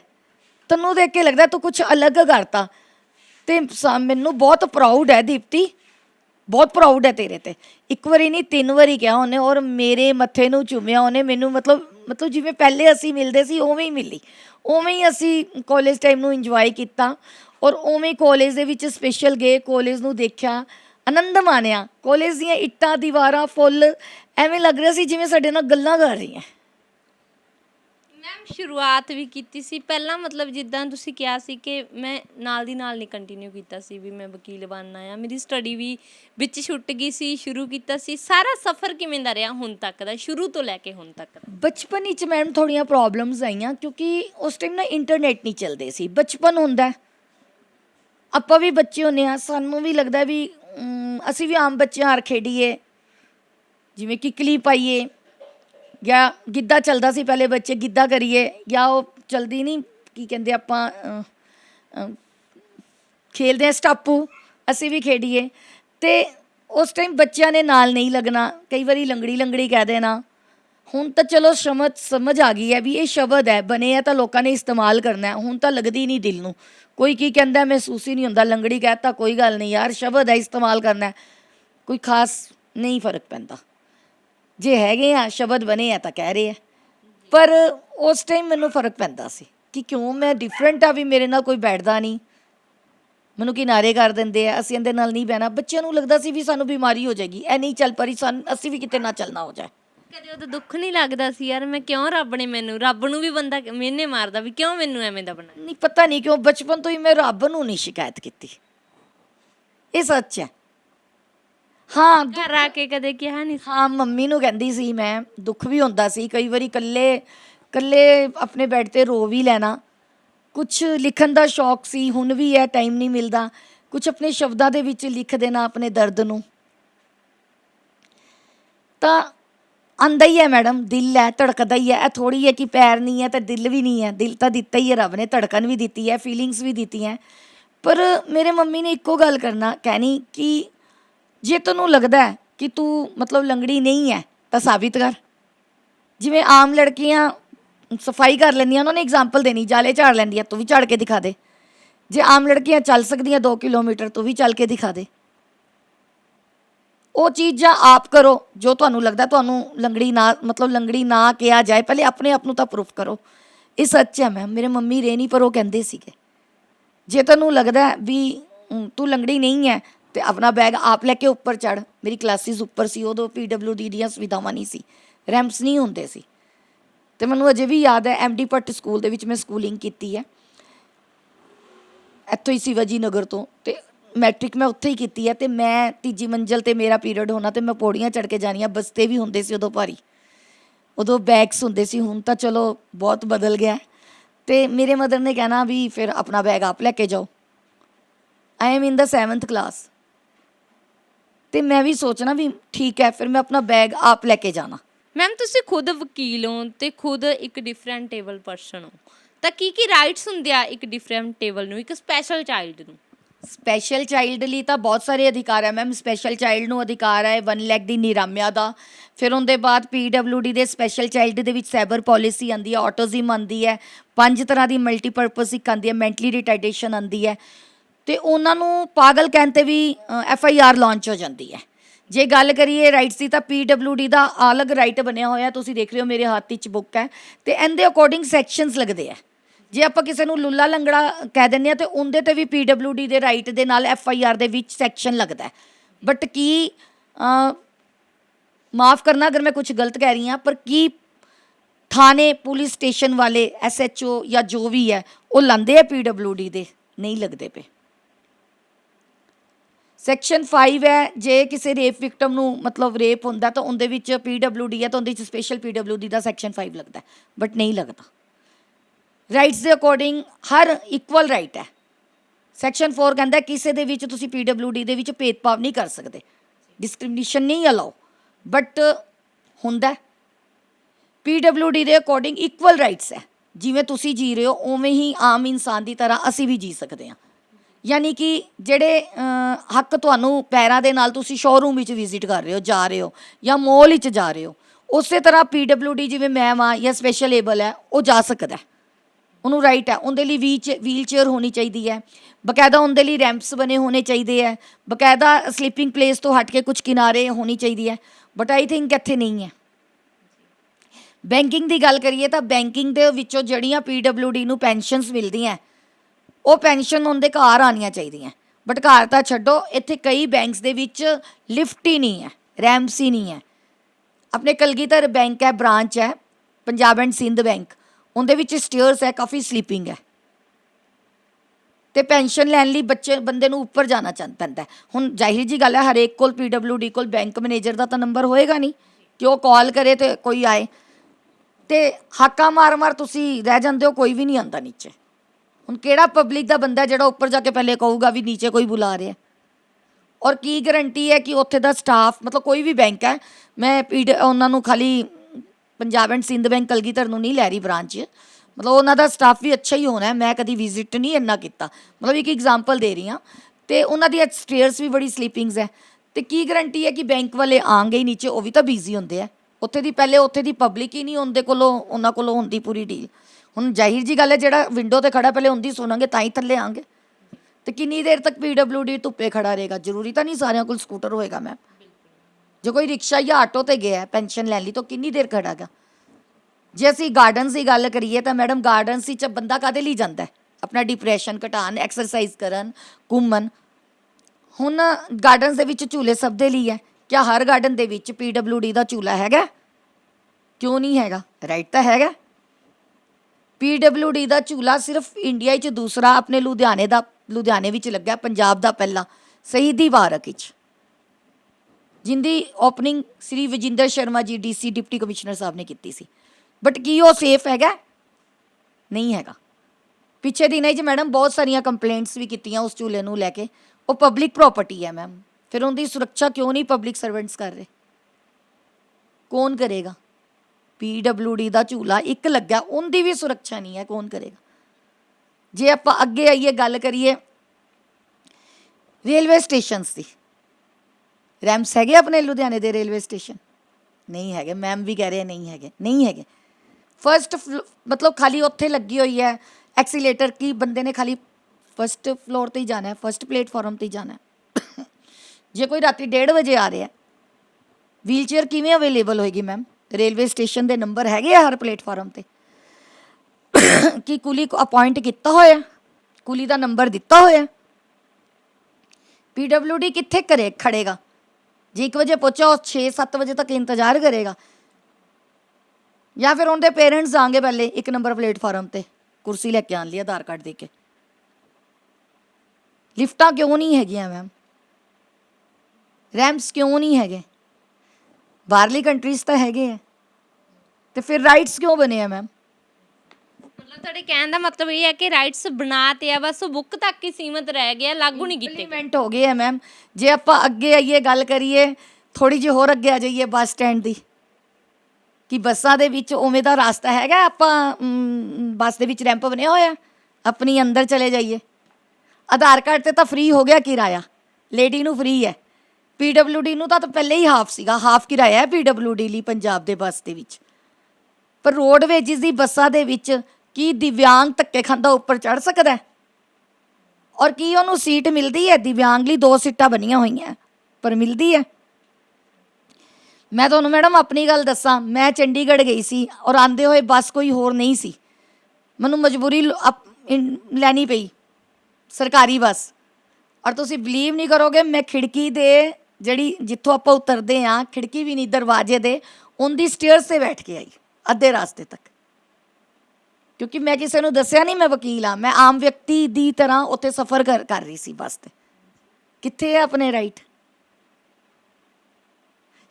ਤੈਨੂੰ ਦੇਖ ਕੇ ਲੱਗਦਾ ਤੂੰ ਕੁਝ ਅਲੱਗ ਕਰਤਾ। ਤੇ ਸਾ- ਮੈਨੂੰ ਬਹੁਤ ਪ੍ਰਾਊਡ ਹੈ ਦੀਪਤੀ। ਬਹੁਤ ਪ੍ਰਾਊਡ ਹੈ ਤੇਰੇ ਤੇ। ਇੱਕ ਵਾਰੀ ਨਹੀਂ, ਤਿੰਨ ਵਾਰੀ ਕਿਹਾ ਉਹਨੇ ਔਰ ਮੇਰੇ ਮੱਥੇ ਨੂੰ ਚੁੰਮਿਆ ਉਹਨੇ। ਮੈਨੂੰ ਮਤਲਬ ਮਤਲਬ ਜਿਵੇਂ ਪਹਿਲੇ ਅਸੀਂ ਮਿਲਦੇ ਸੀ, ਉਵੇਂ ਹੀ ਮਿਲੀ। ਉਵੇਂ ਹੀ ਅਸੀਂ ਕਾਲਜ ਟਾਈਮ ਨੂੰ ਇੰਜੋਏ ਕੀਤਾ। ਔਰ ਉਵੇਂ ਕਾਲਜ ਦੇ ਵਿੱਚ ਸਪੈਸ਼ਲ ਗਏ ਕਾਲਜ ਨੂੰ ਦੇਖਿਆ। ਆਨੰਦ ਮਾਣਿਆ ਕਾਲਜ ਦੀਆਂ ਇੱਟਾਂ ਦੀਵਾਰਾਂ ਫੁੱਲ ਐਵੇਂ ਲੱਗ ਰਿਹਾ ਸੀ ਜਿਵੇਂ ਸਾਡੇ ਨਾਲ ਗੱਲਾਂ ਕਰ ਰਹੀਆਂ। ਮੈਮ ਸ਼ੁਰੂਆਤ ਵੀ ਕੀਤੀ ਸੀ। ਪਹਿਲਾਂ ਮਤਲਬ ਜਿੱਦਾਂ ਤੁਸੀਂ ਕਿਹਾ ਸੀ ਕਿ ਮੈਂ ਨਾਲ ਦੀ ਨਾਲ ਨਹੀਂ ਕੰਟੀਨਿਊ ਕੀਤਾ ਸੀ ਵੀ ਮੈਂ ਵਕੀਲ ਬਣਨਾ ਆ। ਮੇਰੀ ਸਟੱਡੀ ਵੀ ਵਿੱਚ ਛੁੱਟ ਗਈ ਸੀ ਸ਼ੁਰੂ ਕੀਤਾ ਸੀ। ਸਾਰਾ ਸਫ਼ਰ ਕਿਵੇਂ ਦਾ ਰਿਹਾ ਹੁਣ ਤੱਕ ਦਾ? ਸ਼ੁਰੂ ਤੋਂ ਲੈ ਕੇ ਹੁਣ ਤੱਕ ਦਾ? ਬਚਪਨ ਵਿੱਚ ਮੈਮ ਥੋੜੀਆਂ ਪ੍ਰੋਬਲਮਸ ਆਈਆਂ ਕਿਉਂਕਿ ਉਸ ਟਾਈਮ ਨਾ ਇੰਟਰਨੈਟ ਨਹੀਂ ਚੱਲਦੇ ਸੀ। ਬਚਪਨ ਹੁੰਦਾ। ਆਪਾਂ ਵੀ ਬੱਚੇ ਹੁੰਨੇ ਆ ਸਾਨੂੰ ਵੀ ਲੱਗਦਾ ਵੀ ਅਸੀਂ ਵੀ ਆਮ ਬੱਚਿਆਂ ਹਾਰ ਖੇਡੀਏ ਜਿਵੇਂ ਕਿਕਲੀ ਪਾਈਏ ਜਾਂ ਗਿੱਧਾ ਚੱਲਦਾ ਸੀ ਪਹਿਲੇ ਬੱਚੇ ਗਿੱਧਾ ਕਰੀਏ ਜਾਂ ਉਹ ਚਲਦੀ ਨਹੀਂ ਕੀ ਕਹਿੰਦੇ ਆਪਾਂ ਅ, ਅ, ਖੇਲਦੇ ਆ ਸਟਾਪੂ ਅਸੀਂ ਵੀ ਖੇਡੀਏ। ਤੇ ਉਸ ਟਾਈਮ ਬੱਚਿਆਂ ਨੇ ਨਾਲ ਨਹੀਂ ਲੱਗਣਾ ਕਈ ਵਾਰੀ ਲੰਗੜੀ ਲੰਗੜੀ ਕਹਿ ਦੇਣਾ ਹੁਣ ਤਾਂ ਚਲੋ ਸਮਝ ਸਮਝ ਆ ਗਈ ਹੈ ਵੀ ਇਹ ਸ਼ਬਦ ਹੈ, ਬਣੇ ਆ ਤਾਂ ਲੋਕਾਂ ਨੇ ਇਸਤੇਮਾਲ ਕਰਨਾ ਹੈ। ਹੁਣ ਤਾਂ ਲੱਗਦੀ ਨਹੀਂ ਦਿਲ ਨੂੰ। ਕੋਈ ਕੀ ਕਹਿੰਦਾ, ਮਹਿਸੂਸ ਹੀ ਨਹੀਂ ਹੁੰਦਾ। ਲੰਗੜੀ ਕਹਿਤਾ, ਕੋਈ ਗੱਲ ਨਹੀਂ ਯਾਰ, ਸ਼ਬਦ ਹੈ, ਇਸਤੇਮਾਲ ਕਰਨਾ ਹੈ। ਕੋਈ ਖਾਸ ਨਹੀਂ ਫ਼ਰਕ ਪੈਂਦਾ। ਜੇ ਹੈਗੇ ਆ, ਸ਼ਬਦ ਬਣੇ ਆ ਤਾਂ ਕਹਿ ਰਹੇ ਆ। ਪਰ ਉਸ ਟਾਈਮ ਮੈਨੂੰ ਫ਼ਰਕ ਪੈਂਦਾ ਸੀ ਕਿ ਕਿਉਂ ਮੈਂ ਡਿਫਰੈਂਟ ਆ ਵੀ ਮੇਰੇ ਨਾਲ ਕੋਈ ਬੈਠਦਾ ਨਹੀਂ। ਮੈਨੂੰ ਕਿਨਾਰੇ ਕਰ ਦਿੰਦੇ ਆ, ਅਸੀਂ ਇਹਦੇ ਨਾਲ ਨਹੀਂ ਬਹਿਣਾ। ਬੱਚਿਆਂ ਨੂੰ ਲੱਗਦਾ ਸੀ ਵੀ ਸਾਨੂੰ ਬਿਮਾਰੀ ਹੋ ਜਾਏਗੀ। ਐ ਨਹੀਂ ਚੱਲ ਪਰੀ, ਸਾਨੂੰ, ਅਸੀਂ ਵੀ ਕਿਤੇ ਨਾ ਚੱਲਣਾ ਹੋ ਜਾਏ। ਕਦੇ ਉਹਦਾ ਦੁੱਖ ਨਹੀਂ ਲੱਗਦਾ ਸੀ ਯਾਰ ਮੈਂ ਕਿਉਂ ਰੱਬ ਨੇ ਮੈਨੂੰ ਰੱਬ ਨੂੰ ਵੀ ਬੰਦਾ ਮਿਹਨੇ ਮਾਰਦਾ ਵੀ ਕਿਉਂ ਮੈਨੂੰ ਐਵੇਂ ਦਾ ਬਣਾਇਆ ਨਹੀਂ ਪਤਾ ਨਹੀਂ ਕਿਉਂ ਬਚਪਨ ਤੋਂ ਹੀ ਮੈਂ ਰੱਬ ਨੂੰ ਨਹੀਂ ਸ਼ਿਕਾਇਤ ਕੀਤੀ। ਇਹ ਸੱਚ ਹੈ। ਹਾਂ ਘਰ ਆ ਕੇ ਕਦੇ ਕਿਹਾ ਨਹੀਂ ਹਾਂ ਮੰਮੀ ਨੂੰ ਕਹਿੰਦੀ ਸੀ ਮੈਂ ਦੁੱਖ ਵੀ ਹੁੰਦਾ ਸੀ ਕਈ ਵਾਰੀ ਇਕੱਲੇ ਇਕੱਲੇ ਆਪਣੇ ਬੈੱਡ ਤੇ ਰੋ ਵੀ ਲੈਣਾ। ਕੁਝ ਲਿਖਣ ਦਾ ਸ਼ੌਕ ਸੀ ਹੁਣ ਵੀ ਹੈ ਟਾਈਮ ਨਹੀਂ ਮਿਲਦਾ। ਕੁਝ ਆਪਣੇ ਸ਼ਬਦਾਂ ਦੇ ਵਿੱਚ ਲਿਖ ਦੇਣਾ ਆਪਣੇ ਦਰਦ ਨੂੰ। ਤਾਂ ਆਂਦਾ ਹੀ ਹੈ ਮੈਡਮ, ਦਿਲ ਹੈ, ਧੜਕਦਾ ਹੀ ਹੈ, ਇਹ ਥੋੜੀ ਹੈ ਕਿ ਪੈਰ ਨਹੀਂ ਹੈ ਤਾਂ ਦਿਲ ਵੀ ਨਹੀਂ ਹੈ। ਦਿਲ ਤਾਂ ਦਿੱਤਾ ਹੀ ਹੈ, ਰੱਬ ਨੇ ਧੜਕਣ ਵੀ ਦਿੱਤੀ ਹੈ ਫੀਲਿੰਗਸ ਵੀ ਦਿੱਤੀਆਂ ਪਰ ਮੇਰੇ ਮੰਮੀ ਨੇ ਇੱਕੋ ਗੱਲ ਕਰਨਾ, ਕਹਿਣੀ ਕਿ ਜੇ ਤੈਨੂੰ ਲੱਗਦਾ ਹੈ ਕਿ ਤੂੰ ਮਤਲਬ ਲੰਗੜੀ ਨਹੀਂ ਹੈ, ਤਾਂ ਸਾਬਿਤ ਕਰ। ਜਿਵੇਂ ਆਮ ਲੜਕੀਆਂ ਸਫ਼ਾਈ ਕਰ ਲੈਂਦੀਆਂ, ਉਹਨਾਂ ਨੇ ਐਗਜ਼ਾਮਪਲ ਦੇਣੀ, ਜਾਲੇ ਝਾੜ ਲੈਂਦੀਆਂ ਤੂੰ ਵੀ ਝਾੜ ਕੇ ਦਿਖਾ ਦੇ। ਜੇ ਆਮ ਲੜਕੀਆਂ ਚੱਲ ਸਕਦੀਆਂ 2 ਕਿਲੋਮੀਟਰ, ਤੂੰ ਵੀ ਚੱਲ ਕੇ ਦਿਖਾ ਦੇ। ਉਹ ਚੀਜ਼ਾਂ ਆਪ ਕਰੋ, ਜੋ ਤੁਹਾਨੂੰ ਲੱਗਦਾ ਤੁਹਾਨੂੰ ਲੰਗੜੀ ਨਾ, ਮਤਲਬ ਲੰਗੜੀ ਨਾ ਕਿਹਾ ਜਾਏ, ਪਹਿਲੇ ਆਪਣੇ ਆਪ ਨੂੰ ਤਾਂ ਪ੍ਰੂਫ ਕਰੋ। ਇਹ ਸੱਚ ਹੈ ਮੈਮ ਮੇਰੇ ਮੰਮੀ ਰੇ ਨਹੀਂ ਪਰ ਉਹ ਕਹਿੰਦੇ ਸੀਗੇ। ਜੇ ਤੈਨੂੰ ਲੱਗਦਾ ਵੀ ਤੂੰ ਲੰਗੜੀ ਨਹੀਂ ਹੈ, ਤੇ ਆਪਣਾ ਬੈਗ ਆਪ ਲੈ ਕੇ ਉੱਪਰ ਚੜ ਮੇਰੀ ਕਲਾਸਿਸ ਉੱਪਰ ਸੀ, ਉਦੋਂ ਪੀਡਬਲਯੂਡੀ ਦੀਆਂ ਸੁਵਿਧਾਵਾਂ ਨਹੀਂ ਸੀ ਰੈਂਪਸ ਨਹੀਂ ਹੁੰਦੇ ਸੀ। ਤੇ ਮੈਨੂੰ ਅਜੇ ਵੀ ਯਾਦ ਹੈ ਐਮਡੀ ਭੱਟ ਸਕੂਲ ਦੇ ਵਿੱਚ ਮੈਂ ਸਕੂਲਿੰਗ ਕੀਤੀ ਹੈ। ਇੱਥੋਂ ਹੀ ਸਿਵਾਜੀ ਨਗਰ ਤੋਂ, ਤੇ ਮੈਟ੍ਰਿਕ ਮੈਂ ਉੱਥੇ ਹੀ ਕੀਤੀ ਹੈ ਤੇ ਮੈਂ ਤੀਜੀ ਮੰਜ਼ਲ ਤੇ ਮੇਰਾ ਪੀਰੀਅਡ ਹੋਣਾ ਤੇ ਮੈਂ ਪੌੜੀਆਂ ਚੜ ਕੇ ਜਾਣੀਆਂ, ਬਸਤੇ ਵੀ ਹੁੰਦੇ ਸੀ ਉਦੋਂ ਭਾਰੀ। ਉਦੋਂ ਬੈਗਸ ਹੁੰਦੇ ਸੀ, ਹੁਣ ਤਾਂ ਚਲੋ ਬਹੁਤ ਬਦਲ ਗਿਆ। ਤੇ ਮੇਰੇ ਮਦਰ ਨੇ ਕਹਿਣਾ ਵੀ ਫਿਰ ਆਪਣਾ ਬੈਗ ਆਪ ਲੈ ਕੇ ਜਾਓ। I am in the 7th class ਤੇ ਮੈਂ ਵੀ ਸੋਚਣਾ ਵੀ ਠੀਕ ਹੈ, ਫਿਰ ਮੈਂ ਆਪਣਾ ਬੈਗ ਆਪ ਲੈ ਕੇ ਜਾਣਾ। ਮੈਮ ਤੁਸੀਂ ਖੁਦ ਵਕੀਲ ਹੋ ਤੇ ਖੁਦ ਇੱਕ ਡਿਫਰੈਂਟ ਟੇਬਲ ਪਰਸਨ ਹੋ। ਤਾਂ ਕੀ ਕੀ ਰਾਈਟਸ ਹੁੰਦੇ ਆ ਇੱਕ ਡਿਫਰੈਂਟ ਟੇਬਲ ਨੂੰ, ਇੱਕ ਸਪੈਸ਼ਲ ਚਾਈਲਡ ਨੂੰ? ਸਪੈਸ਼ਲ ਚਾਈਲਡ ਲਈ ਤਾਂ ਬਹੁਤ ਸਾਰੇ ਅਧਿਕਾਰ ਹੈ ਮੈਮ। ਸਪੈਸ਼ਲ ਚਾਈਲਡ ਨੂੰ ਅਧਿਕਾਰ ਹੈ 1 ਲੱਖ ਦੀ ਨਿਰਾਮਿਆ ਦਾ। ਫਿਰ ਉਹਦੇ ਬਾਅਦ ਡੀ ਦੇ ਸਪੈਸ਼ਲ ਚਾਈਲਡ ਦੇ ਵਿੱਚ ਸਾਈਬਰ ਪਾਲਿਸੀ ਆਂਦੀ ਹੈ ਆਟੋਜ਼ਿਮ ਆਂਦੀ ਹੈ। ਪੰਜ ਤਰ੍ਹਾਂ ਦੀ ਮਲਟੀਪਰਪਸ ਇੱਕ ਆਂਦੀ ਹੈ ਮੈਂਟਲੀ ਰਿਟਾਰਡੇਸ਼ਨ ਆਂਦੀ ਹੈ। ਤੇ ਉਹਨਾਂ ਨੂੰ ਪਾਗਲ ਕਹਿਣ ਤੇ ਵੀ ਐਫ ਆਈ ਆਰ ਲਾਂਚ ਹੋ ਜਾਂਦੀ ਹੈ। ਜੇ ਗੱਲ ਕਰੀਏ ਰਾਈਟਸ ਦੀ ਤਾਂ ਡੀ ਦਾ ਅਲੱਗ ਰਾਈਟ ਬਣਿਆ ਹੋਇਆ। ਤੁਸੀਂ ਦੇਖ ਰਹੇ ਹੋ ਮੇਰੇ ਹੱਥ ਵਿੱਚ ਬੁੱਕ ਹੈ। ਤੇ ਇਹਦੇ ਅਕੋਰਡਿੰਗ ਸੈਕਸ਼ਨਸ ਲੱਗਦੇ ਆ ਜੇ ਆਪਾਂ ਕਿਸੇ ਨੂੰ ਲੁੱਲਾ ਲੰਗੜਾ ਕਹਿ ਦਿੰਦੇ ਆ ਤੇ ਉਹਦੇ ਤੇ ਵੀ ਡੀ ਦੇ ਰਾਈਟ ਦੇ ਨਾਲ ਐਫ ਆਈ ਆਰ ਦੇ ਵਿੱਚ ਸੈਕਸ਼ਨ ਲੱਗਦਾ ਬਟ ਕੀ ਮਾਫ ਕਰਨਾ ਅਗਰ ਮੈਂ ਕੁਝ ਗਲਤ ਕਹਿ ਰਹੀ ਹਾਂ, ਪਰ ਕੀ ਥਾਣੇ, ਪੁਲਿਸ ਸਟੇਸ਼ਨ ਵਾਲੇ, ਐਸ ਐਚ ਓ ਜਾਂ ਜੋ ਵੀ ਹੈ, ਉਹ ਲਾਂਦੇ ਆ ਡੀ ਦੇ? ਨਹੀਂ ਲੱਗਦੇ ਪਏ। ਸੈਕਸ਼ਨ 5 ਹੈ, ਜੇ ਕਿਸੇ ਰੇਪ ਵਿਕਟਮ ਨੂੰ ਮਤਲਬ ਰੇਪ ਹੁੰਦਾ ਤਾਂ ਉਹਦੇ ਵਿੱਚ ਡੀ ਹੈ ਤਾਂ ਉਹਦੇ ਵਿੱਚ ਸਪੈਸ਼ਲ ਡੀ ਦਾ ਸੈਕਸ਼ਨ 5 ਲੱਗਦਾ ਬਟ ਨਹੀਂ ਲੱਗਦਾ। ਰਾਈਟਸ ਦੇ ਅਕੋਰਡਿੰਗ ਹਰ ਇਕੁਅਲ ਰਾਈਟ ਹੈ। ਸੈਕਸ਼ਨ 4 ਕਹਿੰਦਾ ਕਿਸੇ ਦੇ ਵਿੱਚ ਤੁਸੀਂ ਡੀ ਦੇ ਵਿੱਚ ਭੇਦਭਾਵ ਨਹੀਂ ਕਰ ਸਕਦੇ। ਡਿਸਕ੍ਰਿਮੀਨੇਸ਼ਨ ਨਹੀਂ ਅਲਾਉ ਬਟ ਹੁੰਦਾ ਡੀ ਦੇ ਅਕੋਰਡਿੰਗ ਇਕੁਅਲ ਰਾਈਟਸ ਹੈ। ਜਿਵੇਂ ਤੁਸੀਂ ਜੀ ਰਹੇ ਹੋ, ਉਵੇਂ ਹੀ ਆਮ ਇਨਸਾਨ ਦੀ ਤਰ੍ਹਾਂ ਅਸੀਂ ਵੀ ਜੀ ਸਕਦੇ ਹਾਂ। ਯਾਨੀ ਕਿ ਜਿਹੜੇ ਹੱਕ ਤੁਹਾਨੂੰ ਪੈਰਾਂ ਦੇ ਨਾਲ ਤੁਸੀਂ ਸ਼ੋਰੂਮ ਵਿੱਚ ਵਿਜ਼ਿਟ ਕਰ ਰਹੇ ਹੋ, ਜਾ ਰਹੇ ਹੋ ਜਾਂ ਮੋਲ ਵਿੱਚ ਜਾ ਰਹੇ ਹੋ, ਉਸੇ ਤਰ੍ਹਾਂ ਡੀ ਜਿਵੇਂ ਮੈਮ ਆ ਜਾਂ ਸਪੈਸ਼ਲ ਏਬਲ ਹੈ, ਉਹ ਜਾ ਸਕਦਾ ਉਹਨੂੰ ਰਾਈਟ ਹੈ। ਉਹਦੇ ਲਈ ਵੀਚ ਵੀਲ ਚੇਅਰ ਹੋਣੀ ਚਾਹੀਦੀ ਹੈ। ਬਕਾਇਦਾ ਉਹਦੇ ਲਈ ਰੈਂਪਸ ਬਣੇ ਹੋਣੇ ਚਾਹੀਦੇ ਹੈ। ਬਕਾਇਦਾ ਸਲੀਪਿੰਗ ਪਲੇਸ ਤੋਂ ਹਟ ਕੇ ਕੁਝ ਕਿਨਾਰੇ ਹੋਣੀ ਚਾਹੀਦੀ ਹੈ। ਬਟ ਆਈ ਥਿੰਕ ਇੱਥੇ ਨਹੀਂ ਹੈ। ਬੈਂਕਿੰਗ ਦੀ ਗੱਲ ਕਰੀਏ ਤਾਂ ਬੈਂਕਿੰਗ ਦੇ ਵਿੱਚੋਂ ਜਿਹੜੀਆਂ ਡੀ ਨੂੰ ਪੈਨਸ਼ਨਸ ਮਿਲਦੀਆਂ ਉਹ ਪੈਨਸ਼ਨ ਉਹਦੇ ਘਰ ਆਣੀਆਂ ਚਾਹੀਦੀਆਂ ਬਟ ਘਰ ਤਾਂ ਛੱਡੋ, ਇੱਥੇ ਕਈ ਬੈਂਕਸ ਦੇ ਵਿੱਚ ਲਿਫਟ ਹੀ ਨਹੀਂ ਹੈ ਰੈਂਪਸ ਹੀ ਨਹੀਂ ਹੈ। ਆਪਣੇ ਕਲਗੀਧਰ ਬੈਂਕ ਹੈ ਬ੍ਰਾਂਚ ਹੈ, ਪੰਜਾਬ ਐਂਡ ਸਿੰਧ ਬੈਂਕ ਉਹਦੇ ਵਿੱਚ ਸਟੇਅਰਸ ਹੈ, ਕਾਫੀ ਸਲੀਪਿੰਗ ਹੈ। ਤੇ ਪੈਨਸ਼ਨ ਲੈਣ ਲਈ ਬੱਚੇ, ਬੰਦੇ ਨੂੰ ਉੱਪਰ ਜਾਣਾ ਚਾਹ, ਪੈਂਦਾ ਹੁਣ ਜ਼ਾਹਿਰ ਜੀ ਗੱਲ ਹੈ, ਹਰੇਕ ਕੋਲ ਡੀ ਕੋਲ ਬੈਂਕ ਮੈਨੇਜਰ ਦਾ ਤਾਂ ਨੰਬਰ ਹੋਏਗਾ ਨਹੀਂ। ਕਿ ਉਹ ਕਾਲ ਕਰੇ ਤੇ ਕੋਈ ਆਏ। ਤੇ ਹਾਕਾ ਮਾਰ ਮਾਰ ਤੁਸੀਂ ਰਹਿ ਜਾਂਦੇ ਹੋ, ਕੋਈ ਵੀ ਨਹੀਂ ਆਂਦਾ ਨੀਚੇ। ਹੁਣ ਕਿਹੜਾ ਪਬਲਿਕ ਦਾ ਬੰਦਾ ਜਿਹੜਾ ਉੱਪਰ ਜਾ ਕੇ ਪਹਿਲੇ ਕਹੂਗਾ ਵੀ ਨੀਚੇ ਕੋਈ ਬੁਲਾ ਰਿਹਾ ਔਰ ਕੀ ਗਾਰੰਟੀ ਹੈ ਕਿ ਉੱਥੇ ਦਾ ਸਟਾਫ ਮਤਲਬ ਕੋਈ ਵੀ ਬੈਂਕ ਹੈ, ਮੈਂ PD ਉਹਨਾਂ ਨੂੰ ਖਾਲੀ ਪੰਜਾਬ ਐਂਡ ਸਿੰਧ ਬੈਂਕ ਕਲਗੀਧਰ ਨੂੰ ਨਹੀਂ ਲੈ ਰਹੀ ਬ੍ਰਾਂਚ। ਮਤਲਬ ਉਹਨਾਂ ਦਾ ਸਟਾਫ ਵੀ ਅੱਛਾ ਹੀ ਹੋਣਾ ਮੈਂ ਕਦੀ ਵਿਜ਼ਿਟ ਨਹੀਂ ਇੰਨਾ ਕੀਤਾ। ਮਤਲਬ ਇੱਕ ਐਗਜ਼ਾਮਪਲ ਦੇ ਰਹੀ ਹਾਂ। ਤੇ ਉਹਨਾਂ ਦੀ ਸਟੇਅਰਸ ਵੀ ਬੜੀ ਸਲੀਪਿੰਗਸ ਹੈ। ਤੇ ਕੀ ਗਰੰਟੀ ਹੈ ਕਿ ਬੈਂਕ ਵਾਲੇ ਆਣਗੇ ਹੀ ਨੀਚੇ, ਉਹ ਵੀ ਤਾਂ ਬਿਜ਼ੀ ਹੁੰਦੇ ਆ। ਉੱਥੇ ਦੀ ਪਹਿਲੇ ਉੱਥੇ ਦੀ ਪਬਲਿਕ ਹੀ ਨਹੀਂ ਉਹਦੇ ਕੋਲੋਂ, ਉਹਨਾਂ ਕੋਲੋਂ ਹੁੰਦੀ ਪੂਰੀ ਡੀਲ ਹੁਣ ਜ਼ਾਹਿਰ ਜੀ ਗੱਲ ਹੈ, ਜਿਹੜਾ ਵਿੰਡੋ ਤੇ ਖੜਾ ਪਹਿਲੇ ਹੁੰਦੀ ਸੁਣਾਂਗੇ ਤਾਂ ਹੀ ਥੱਲੇ ਆਣਗੇ ਤੇ ਕਿੰਨੀ ਦੇਰ ਤੱਕ ਡੀ ਧੁੱਪੇ ਖੜਾ ਰਹੇਗਾ? ਜ਼ਰੂਰੀ ਤਾਂ ਨਹੀਂ ਸਾਰਿਆਂ ਕੋਲ ਸਕੂਟਰ ਹੋਏਗਾ ਮੈਮ ਜੇ ਕੋਈ ਰਿਕਸ਼ਾ ਜਾਂ ਆਟੋ ਤੇ ਗਿਆ, ਪੈਨਸ਼ਨ ਲੈਣ ਲਈ, ਤਾਂ ਕਿੰਨੀ ਦੇਰ ਖੜਾਗਾ ਜੇ ਅਸੀਂ ਗਾਰਡਨਸ ਦੀ ਗੱਲ ਕਰੀਏ ਤਾਂ ਮੈਡਮ ਗਾਰਡਨਸ ਵਿੱਚ ਬੰਦਾ ਕਾਦੇ ਲਈ ਜਾਂਦਾ ਹੈ? ਆਪਣਾ ਡਿਪਰੈਸ਼ਨ ਘਟਾਉਣ ਐਕਸਰਸਾਈਜ਼ ਕਰਨ, ਘੁੰਮਣ। ਹੁਣ ਗਾਰਡਨਸ ਦੇ ਵਿੱਚ ਝੂਲੇ ਸਭ ਦੇ ਲਈ ਹੈ। ਕਿਆ ਹਰ ਗਾਰਡਨ ਦੇ ਵਿੱਚ ਡੀ ਦਾ ਝੂਲਾ ਹੈਗਾ? ਕਿਉਂ ਨਹੀਂ ਹੈਗਾ? ਰਾਈਟ ਤਾਂ ਹੈਗਾ। ਡੀ ਦਾ ਝੂਲਾ ਸਿਰਫ ਇੰਡੀਆ 'ਚ ਦੂਸਰਾ ਆਪਣੇ ਲੁਧਿਆਣੇ ਦਾ, ਲੁਧਿਆਣੇ ਵਿੱਚ ਲੱਗਾ ਪੰਜਾਬ ਦਾ ਪਹਿਲਾ, ਸ਼ਹੀਦੀ ਵਾਰਕ ਵਿੱਚ। ਜਿੰਦੀ ਓਪਨਿੰਗ ਸ੍ਰੀ ਵਿਜਿੰਦਰ Sharma ji DC deputy commissioner ਸਾਹਿਬ ਨੇ ਕੀਤੀ ਸੀ। ਬਟ ਕੀ ਉਹ ਸੇਫ ਹੈਗਾ? ਨਹੀਂ ਹੈਗਾ। ਪਿੱਛੇ ਦਿਨਾਂ 'ਚ ਮੈਡਮ ਬਹੁਤ ਸਾਰੀਆਂ ਕੰਪਲੇਂਟਸ ਵੀ ਕੀਤੀਆਂ ਉਸ ਝੂਲੇ ਨੂੰ ਲੈ ਕੇ। ਉਹ ਪਬਲਿਕ ਪ੍ਰਾਪਰਟੀ ਹੈ ਮੈਮ ਫਿਰ ਉਹਦੀ ਸੁਰੱਖਿਆ ਕਿਉਂ ਨਹੀਂ ਪਬਲਿਕ ਸਰਵੈਂਟਸ ਕਰ ਰਹੇ? ਕੌਣ ਕਰੇਗਾ? ਡੀ ਦਾ ਝੂਲਾ ਇੱਕ ਲੱਗਾ ਉਹਦੀ ਵੀ ਸੁਰੱਖਿਆ ਨਹੀਂ ਹੈ, ਕੌਣ ਕਰੇਗਾ? ਜੇ ਆਪਾਂ ਅੱਗੇ ਆਈਏ, ਗੱਲ ਕਰੀਏ ਰੇਲਵੇ ਸਟੇਸ਼ਨਸ ਦੀ। ਰੈਮਸ ਹੈਗੇ ਆਪਣੇ ਲੁਧਿਆਣੇ ਦੇ ਰੇਲਵੇ ਸਟੇਸ਼ਨ? ਨਹੀਂ ਹੈਗੇ ਮੈਮ ਵੀ ਕਹਿ ਰਹੇ ਨਹੀਂ ਹੈਗੇ ਨਹੀਂ ਹੈਗੇ। ਫਰਸਟ ਮਤਲਬ ਖਾਲੀ ਉੱਥੇ ਲੱਗੀ ਹੋਈ ਹੈ ਐਕਸੀਲੇਟਰ ਕੀ ਬੰਦੇ ਨੇ ਖਾਲੀ ਫਰਸਟ ਫਲੋਰ ਤੇ ਹੀ ਜਾਣਾ ਹੈ ਫਰਸਟ ਪਲੇਟਫਾਰਮ ਤੇ ਹੀ ਜਾਣਾ ਹੈ। ਜੇ ਕੋਈ ਰਾਤੀ 1:30 ਵਜੇ ਆ ਰਿਹਾ ਵੀਲਚੇਅਰ ਕਿਵੇਂ ਅਵੇਲੇਬਲ ਹੋਏਗੀ ਮੈਮ ਰੇਲਵੇ ਸਟੇਸ਼ਨ ਦੇ ਨੰਬਰ ਹੈਗੇ ਆ ਹਰ ਪਲੇਟਫਾਰਮ ਤੇ? ਕੀ ਕੁਲੀ ਕੋ ਅਪਾਇੰਟ ਕੀਤਾ ਹੋਇਆ ਕੁਲੀ ਦਾ ਨੰਬਰ ਦਿੱਤਾ ਹੋਇਆ ਪੀਡਬਲਯੂਡੀ ਕਿੱਥੇ ਕਰੇ ਖੜੇਗਾ? ਜੇ 1 ਵਜੇ ਪਹੁੰਚਾ ਉਹ 6-7 ਵਜੇ ਤੱਕ ਇੰਤਜ਼ਾਰ ਕਰੇਗਾ। ਜਾਂ ਫਿਰ ਉਹਦੇ ਪੇਰੈਂਟਸ ਆਣਗੇ ਪਹਿਲੇ ਇੱਕ ਨੰਬਰ ਪਲੇਟਫਾਰਮ ਤੇ, ਕੁਰਸੀ ਲੈ ਕੇ ਆਣ ਲਈ, ਆਧਾਰ ਕਾਰਡ ਦੇ ਕੇ। ਲਿਫਟਾਂ ਕਿਉਂ ਨਹੀਂ ਹੈਗੀਆਂ ਮੈਮ ਰੈਂਪਸ ਕਿਉਂ ਨਹੀਂ ਹੈਗੇ? ਬਾਹਰਲੀ ਕੰਟਰੀਜ਼ ਤਾਂ ਹੈਗੇ ਆ। ਤੇ ਫਿਰ ਰਾਈਟਸ ਕਿਉਂ ਬਣੇ ਆ ਮੈਮ ਤੁਹਾਡੇ ਕਹਿਣ ਦਾ ਮਤਲਬ ਇਹ ਹੈ ਕਿ ਰਾਈਟਸ ਬਣਾਤੇ ਆ ਬਸ ਉਹ ਬੁੱਕ ਤੱਕ ਹੀ ਸੀਮਤ ਰਹਿ ਗਿਆ ਲਾਗੂ ਨਹੀਂ ਕੀਤੇ ਇੰਪਲੀਮੈਂਟ ਹੋ ਗਏ ਆ ਮੈਮ ਜੇ ਆਪਾਂ ਅੱਗੇ ਆਈਏ ਗੱਲ ਕਰੀਏ ਥੋੜੀ ਜਿਹੀ ਹੋਰ ਅੱਗੇ ਆ ਜਾਈਏ ਬੱਸ ਸਟੈਂਡ ਦੀ। ਕਿ ਬੱਸਾਂ ਦੇ ਵਿੱਚ ਉਵੇਂ ਦਾ ਰਸਤਾ ਹੈਗਾ ਆਪਾਂ ਮ, ਬੱਸ ਦੇ ਵਿੱਚ ਰੈਂਪ ਬਣਿਆ ਹੋਇਆ ਆਪਣੀ ਅੰਦਰ ਚਲੇ ਜਾਈਏ। ਆਧਾਰ ਕਾਰਡ ਤੇ ਤਾਂ ਫ੍ਰੀ ਹੋ ਗਿਆ ਕਿਰਾਇਆ। ਲੇਡੀ ਨੂੰ ਫ੍ਰੀ ਹੈ। ਪੀਡਬਲਯੂਡੀ ਨੂੰ ਤਾਂ ਤਾਂ ਪਹਿਲੇ ਹੀ ਹਾਫ ਸੀਗਾ। ਹਾਫ ਕਿਰਾਇਆ ਹੈ ਪੀਡਬਲਯੂਡੀ ਲਈ ਪੰਜਾਬ ਦੇ ਬੱਸ ਦੇ ਵਿੱਚ। ਪਰ ਰੋਡਵੇਜਿਸ ਦੀ ਬੱਸਾਂ ਦੇ ਵਿੱਚ ਕੀ ਦਿਵਿਆਂਗ ਧੱਕੇ ਖਾਂਦਾ ਉੱਪਰ ਚੜ ਸਕਦਾ ਹੈ? ਔਰ ਕੀ ਉਹਨੂੰ ਸੀਟ ਮਿਲਦੀ ਹੈ? ਦਿਵਿਆਂਗ ਲਈ ਦੋ ਸੀਟਾਂ ਬਣੀਆਂ ਹੋਈਆਂ, ਪਰ ਮਿਲਦੀ ਹੈ। ਮੈਂ ਤੁਹਾਨੂੰ ਮੈਡਮ ਆਪਣੀ ਗੱਲ ਦੱਸਾਂ, ਮੈਂ ਚੰਡੀਗੜ੍ਹ ਗਈ ਸੀ ਔਰ ਆਂਦੇ ਹੋਏ ਬੱਸ ਕੋਈ ਹੋਰ ਨਹੀਂ ਸੀ। ਮੈਨੂੰ ਮਜਬੂਰੀ ਲੈਣੀ ਪਈ, ਸਰਕਾਰੀ ਬੱਸ। ਔਰ ਤੁਸੀਂ ਬਲੀਵ ਨਹੀਂ ਕਰੋਗੇ, ਮੈਂ ਖਿੜਕੀ ਦੇ ਜਿਹੜੀ ਜਿੱਥੋਂ ਆਪਾਂ ਉਤਰਦੇ ਆ, ਖਿੜਕੀ ਵੀ ਨਹੀਂ, ਦਰਵਾਜ਼ੇ ਦੇ, ਉਹਦੀ ਸਟੇਅਰਸ ਤੇ ਬੈਠ ਕੇ ਆਈ, ਅੱਧੇ ਰਾਸਤੇ ਤੱਕ। ਕਿਉਂਕਿ ਮੈਂ ਕਿਸੇ ਨੂੰ ਦੱਸਿਆ ਨਹੀਂ ਮੈਂ ਵਕੀਲ ਆ ਮੈਂ ਆਮ ਵਿਅਕਤੀ ਦੀ ਤਰ੍ਹਾਂ ਉੱਥੇ ਸਫ਼ਰ ਕਰ ਕਰ ਰਹੀ ਸੀ ਬੱਸ ਤੇ। ਕਿੱਥੇ ਹੈ ਆਪਣੇ ਰਾਈਟ